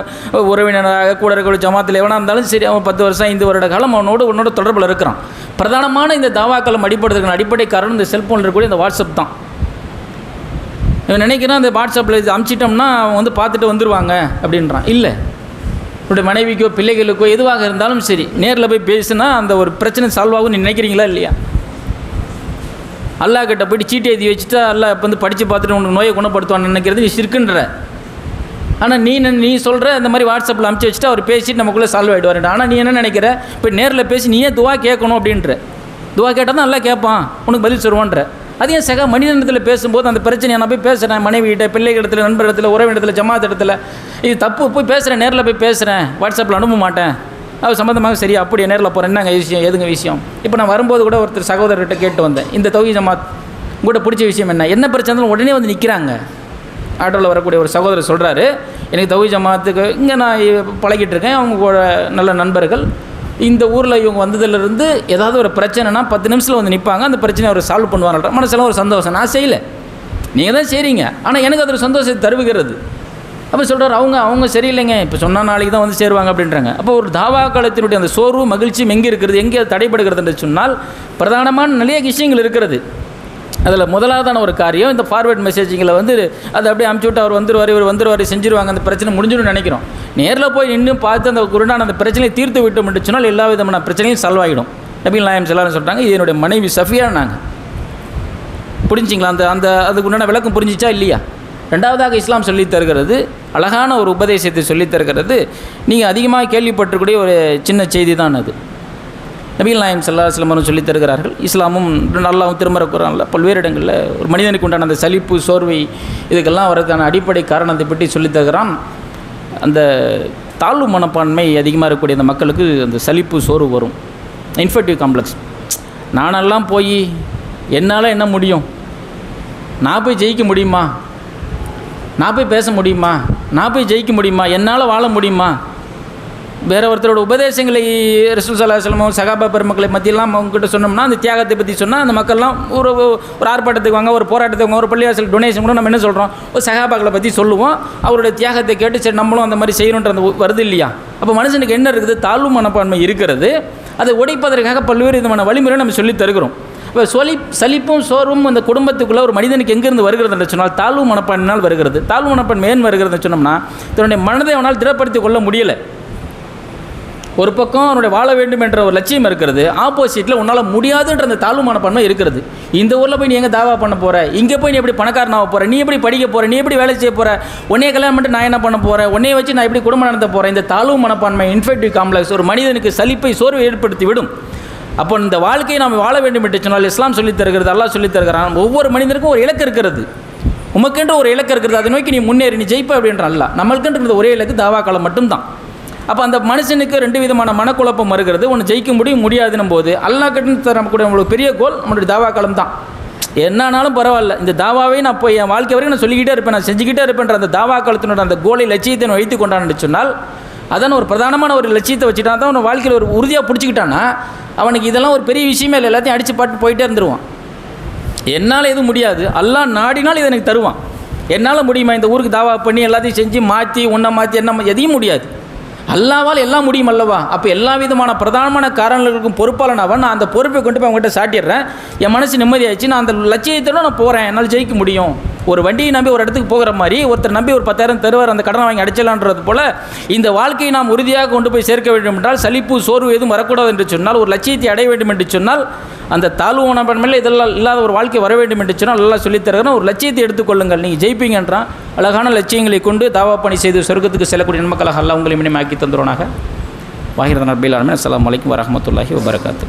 உறவினராக கூட இருக்கக்கூடிய ஜமாத்தில் எவனாக இருந்தாலும் சரி அவன் பத்து வருஷம் ஐந்து வருட காலம் அவனோடு உன்னோட தொடர்பில் இருக்கிறான். பிரதானமான இந்த தாவாக்களம் அடிப்படுறதுக்கான அடிப்படை காரணம் இந்த செல்ஃபோனில் இருக்கக்கூடிய இந்த வாட்ஸ்அப் தான். இவன் நினைக்கிறான் இந்த வாட்ஸ்அப்பில் இது அமுச்சிட்டோம்னா அவன் வந்து பார்த்துட்டு வந்துடுவாங்க அப்படின்றான். இல்லை. உன்னுடைய மனைவிக்கோ பிள்ளைகளுக்கோ எதுவாக இருந்தாலும் சரி நேரில் போய் பேசுனா அந்த ஒரு பிரச்சனை சால்வ் ஆகும் நீ நினைக்கிறீங்களா இல்லையா? அல்லாஹ் கிட்ட போயிட்டு சீட்டை எழுதி வச்சுட்டா அல்லா இப்போ வந்து படித்து பார்த்துட்டு உனக்கு நோயை குணப்படுத்துவான்னு நினைக்கிறது நீ சிறுக்குன்ற. ஆனால் நீ என்ன- நீ சொல்கிற இந்த மாதிரி வாட்ஸ்அப்பில் அமுச்சு வச்சுட்டு அவர் பேசிட்டு நமக்குள்ளே சால்வ் ஆகிடுவார் ஆனால் நீ என்ன நினைக்கிற? இப்போ நேரில் பேசி நீ ஏன் துவா கேட்கணும் அப்படின்ற. துவா கேட்டால் தான் நல்லா கேட்பான். உனக்கு பதில் சொல்லுவான்ற. அது ஏன் சக மனிதனத்தில் பேசும்போது அந்த பிரச்சனையை நான் போய் பேசுகிறேன் மனைவிகிட்ட பிள்ளைகளிடத்தில் நண்பரிடத்தில் உறவினத்தில் ஜமாத் இடத்துல. இது தப்பு போய் பேசுகிறேன் நேரில் போய் பேசுகிறேன் வாட்ஸ்அப்பில் அனுப்ப மாட்டேன். அது சம்மந்தமாக சரி அப்படியே நேரில் போகிறேன் என்னங்க விஷயம்? எதுங்க விஷயம்? இப்போ நான் வரும்போது கூட ஒருத்தர் சகோதரர்கிட்ட கேட்டு வந்தேன். இந்த தொகை ஜமாத் கூட பிடிச்ச விஷயம் என்ன? என்ன பிரச்சனை உடனே வந்து நிற்கிறாங்க ஆட்டோவில் வரக்கூடிய ஒரு சகோதரர் சொல்கிறாரு எனக்கு தவி ஜமாத்துக்கு இங்கே நான் பழகிட்டு இருக்கேன். அவங்க கூட நல்ல நண்பர்கள். இந்த ஊரில் இவங்க வந்ததுலேருந்து ஏதாவது ஒரு பிரச்சனைனா பத்து நிமிஷத்தில் வந்து நிற்பாங்க அந்த பிரச்சனை அவர் சால்வ் பண்ணுவாங்க மனசெல்லாம் ஒரு சந்தோஷம். நான் செய்யலை. நீங்கள் தான் செய்கிறீங்க ஆனால் எனக்கு அது ஒரு சந்தோஷத்தை தருவுகிறது அப்போ சொல்கிறார் அவங்க அவங்க சரியில்லைங்க. இப்போ சொன்னால் நாளைக்கு தான் வந்து சேருவாங்க அப்படின்றாங்க. அப்போ ஒரு தாவா காலத்தினுடைய அந்த சோர்வு மகிழ்ச்சியும் எங்கே இருக்கிறது எங்கே அது தடைபடுகிறது என்று சொன்னால் பிரதானமான நிறைய விஷயங்கள் இருக்கிறது. அதில் முதலாவதான ஒரு காரியம் இந்த ஃபார்வேர்ட் மெசேஜிங்கில் வந்து அதை அப்படியே அமுச்சு விட்டு அவர் வந்துருவார் இவர் வந்துருவார் செஞ்சுருவாங்க அந்த பிரச்சனை முடிஞ்சிடும்னு நினைக்கிறோம். நேரில் போய் நின்று பார்த்து அந்த குருடான அந்த பிரச்சனையை தீர்த்து விட்டு சொன்னால் எல்லா விதமான பிரச்சனையும் சால்வ் ஆகிடும் நபிகள் நாயம் எல்லாரும் சொல்கிறாங்க இது என்னுடைய மனைவி சஃபியா நாங்கள் புரிஞ்சிங்களா? அந்த அந்த அதுக்கு உண்டான விளக்கம் புரிஞ்சிச்சா இல்லையா? ரெண்டாவதாக இஸ்லாம் சொல்லித் தருகிறது அழகான ஒரு உபதேசத்தை சொல்லித் தருகிறது. நீங்கள் அதிகமாக கேள்விப்பட்டிருக்கூடிய ஒரு சின்ன செய்தி தான் அது. நபிகள் நாயம் சல்லா சிலம்பரம் சொல்லித் தருகிறார்கள் இஸ்லாமும் நல்லாவும் திருமற குரானில் பல்வேறு இடங்களில் ஒரு மனிதனுக்கு உண்டான அந்த சலிப்பு சோர்வை இதுக்கெல்லாம் வரதுக்கான அடிப்படை காரணத்தை பற்றி சொல்லித் தருகிறான். அந்த தாழ்வு மனப்பான்மை அதிகமாக இருக்கக்கூடிய அந்த மக்களுக்கு அந்த சலிப்பு சோர்வு வரும். இன்ஃபெக்டிவ் காம்ப்ளெக்ஸ் நானெல்லாம் போய் என்னால் என்ன முடியும்? நான் போய் ஜெயிக்க முடியுமா? நான் போய் பேச முடியுமா? நான் போய் ஜெயிக்க முடியுமா? என்னால் வாழ முடியுமா? வேற ஒருத்தரோட உபதேசங்களை ரசூல் சலாஹ் சகாபா பெருமக்களை மத்தியெல்லாம் அவங்ககிட்ட சொன்னோம்னா அந்த தியாகத்தை பற்றி சொன்னால் அந்த மக்கள்லாம் ஒரு ஒரு ஆர்ப்பாட்டத்துக்கு வாங்க ஒரு போராட்டத்துக்கு வாங்க ஒரு பள்ளிவாசல் டொனேஷன் கூட நம்ம என்ன சொல்கிறோம் ஒரு சகாபாக்களை பற்றி சொல்லுவோம். அவருடைய தியாகத்தை கேட்டு சரி நம்மளும் அந்த மாதிரி செய்யணுன்ற அந்த வருது இல்லையா? அப்போ மனுஷனுக்கு என்ன இருக்குது? தாழ்வு மனப்பான்மை இருக்கிறது. அதை உடைப்பதற்காக பல்வேறு விதமான வழிமுறை நம்ம சொல்லித் தருகிறோம். இப்போ சொலி சலிப்பும் சோர்வும் அந்த குடும்பத்துக்குள்ளே ஒரு மனிதனுக்கு எங்கேருந்து வருகிறது என்று சொன்னால் தாழ்வு மனப்பான்மையினால் வருகிறது. தாழ்வு மனப்பான் ஏன் வருகிறதுன்னு சொன்னோம்னா தன்னுடைய மனதை அவனால் திடப்படுத்திக் கொள்ள முடியலை. ஒரு பக்கம் அவனுடைய வாழ வேண்டும் என்ற ஒரு லட்சியம் இருக்கிறது ஆப்போசிட்டில் உன்னால் முடியாதுன்ற அந்த தாழ்வு மனப்பான்மை இருக்கிறது. இந்த ஊரில் போய் நீ எங்கே தாவா பண்ண போகிற இங்கே போய் நீ எப்படி பணக்காரனாக போகிற நீ எப்படி படிக்க போகிற நீ எப்படி வேலை செய்ய போகிற உன்னைய கல்யாணம் பண்ணிட்டு நான் என்ன பண்ண போகிறேன் உன்னைய வச்சு நான் எப்படி குடும்பம் நடத்த போகிறேன் இந்த தாழ்வு மனப்பான்மை இன்ஃபெக்டிவ் காம்ப்ளெக்ஸ் ஒரு மனிதனுக்கு சலிப்பை சோர்வை ஏற்படுத்தி விடும். அப்போ இந்த வாழ்க்கையை நாம் வாழ வேண்டும் என்று சொன்னால் இஸ்லாம் சொல்லித் தருகிறது அல்லாஹ் சொல்லித் தருகிறான். ஒவ்வொரு மனிதனுக்கும் ஒரு இலக்கு இருக்கிறது. உமக்கென்று ஒரு இலக்கு இருக்கிறது அதை நோக்கி நீ முன்னேறி நீ ஜெயிப்ப அப்படின்ற அல்ல. நம்மளுக்குன்றது ஒரே இலக்கு தாவா காலம் மட்டும்தான். அப்போ அந்த மனுஷனுக்கு ரெண்டு விதமான மனக்குழப்பம் வருகிறது. ஒன்று ஜெயிக்க முடியும் முடியாதுன்னும் போது அல்லாஹ் கட்டு நமக்கு நம்மளுக்கு பெரிய கோல் நம்மளுடைய தாவா தான். என்னானாலும் பரவாயில்ல. இந்த தாவாவை நான் போய் என் வாழ்க்கை வரைக்கும் நான் சொல்லிக்கிட்டே இருப்பேன் நான் செஞ்சுக்கிட்டே இருப்பேன்ற அந்த தாவா காலத்தினோட அந்த கோலை லட்சியத்தை நான் வைத்து கொண்டான்னு சொன்னால் அதான் ஒரு பிரதானமான ஒரு லட்சியத்தை வச்சுட்டா தான் அவன் வாழ்க்கையில் ஒரு உறுதியாக பிடிச்சிக்கிட்டான்னா அவனுக்கு இதெல்லாம் ஒரு பெரிய விஷயமே இல்லை. எல்லாத்தையும் அடித்து பாட்டு போயிட்டே இருந்துருவான். என்னால் எதுவும் முடியாது. எல்லாம் நாடினால் இதை எனக்கு தருவான். என்னால் முடியுமா? இந்த ஊருக்கு தாவா பண்ணி எல்லாத்தையும் செஞ்சு மாற்றி ஒன்றை மாற்றி என்ன எதையும் முடியாது. அல்லாவால் எல்லாம் முடியும் அல்லவா? அப்போ எல்லா விதமான பிரதானமான காரணங்களுக்கும் பொறுப்பாளனாவன் நான் அந்த பொறுப்பை கொண்டு போய் அவங்ககிட்ட சாட்டிடுறேன். என் மனசு நிம்மதியாச்சு நான் அந்த லட்சியத்தோடு நான் போகிறேன் என்னால் ஜெயிக்க முடியும். ஒரு வண்டியை நம்பி ஒரு இடத்துக்கு போகிற மாதிரி ஒருத்தர் நம்பி ஒரு பத்தாயிரம் தருவார் அந்த கடனை வாங்கி அடிச்சலான்றது போல இந்த வாழ்க்கையை நாம் உறுதியாக கொண்டு போய் சேர்க்க வேண்டும் என்றால் சலிப்பு சோர்வு எதுவும் வரக்கூடாது என்று சொன்னால் ஒரு லட்சியத்தை அடைய வேண்டும் என்று சொன்னால் அந்த தாழ்வு உணர்மேல இதெல்லாம் இல்லாத ஒரு வாழ்க்கை வர வேண்டும் என்று சொன்னால் நல்லா சொல்லித் ஒரு லட்சியத்தை எடுத்துக்கொள்ளுங்கள் நீங்கள் ஜெயிப்பீங்கன்றான். அழகான லட்சியங்களை கொண்டு தாவா பணி செய்து சொர்க்கத்துக்கு செல்லக்கூடிய நன்மக்களாக அல்லா உங்களை இனிமே ஆக்கி தந்துருவனாக வாகிரதன் அபிலாமே அஸ்லாம் வலைக்கம் வரமத்துல்லாஹி வபரகாத்து.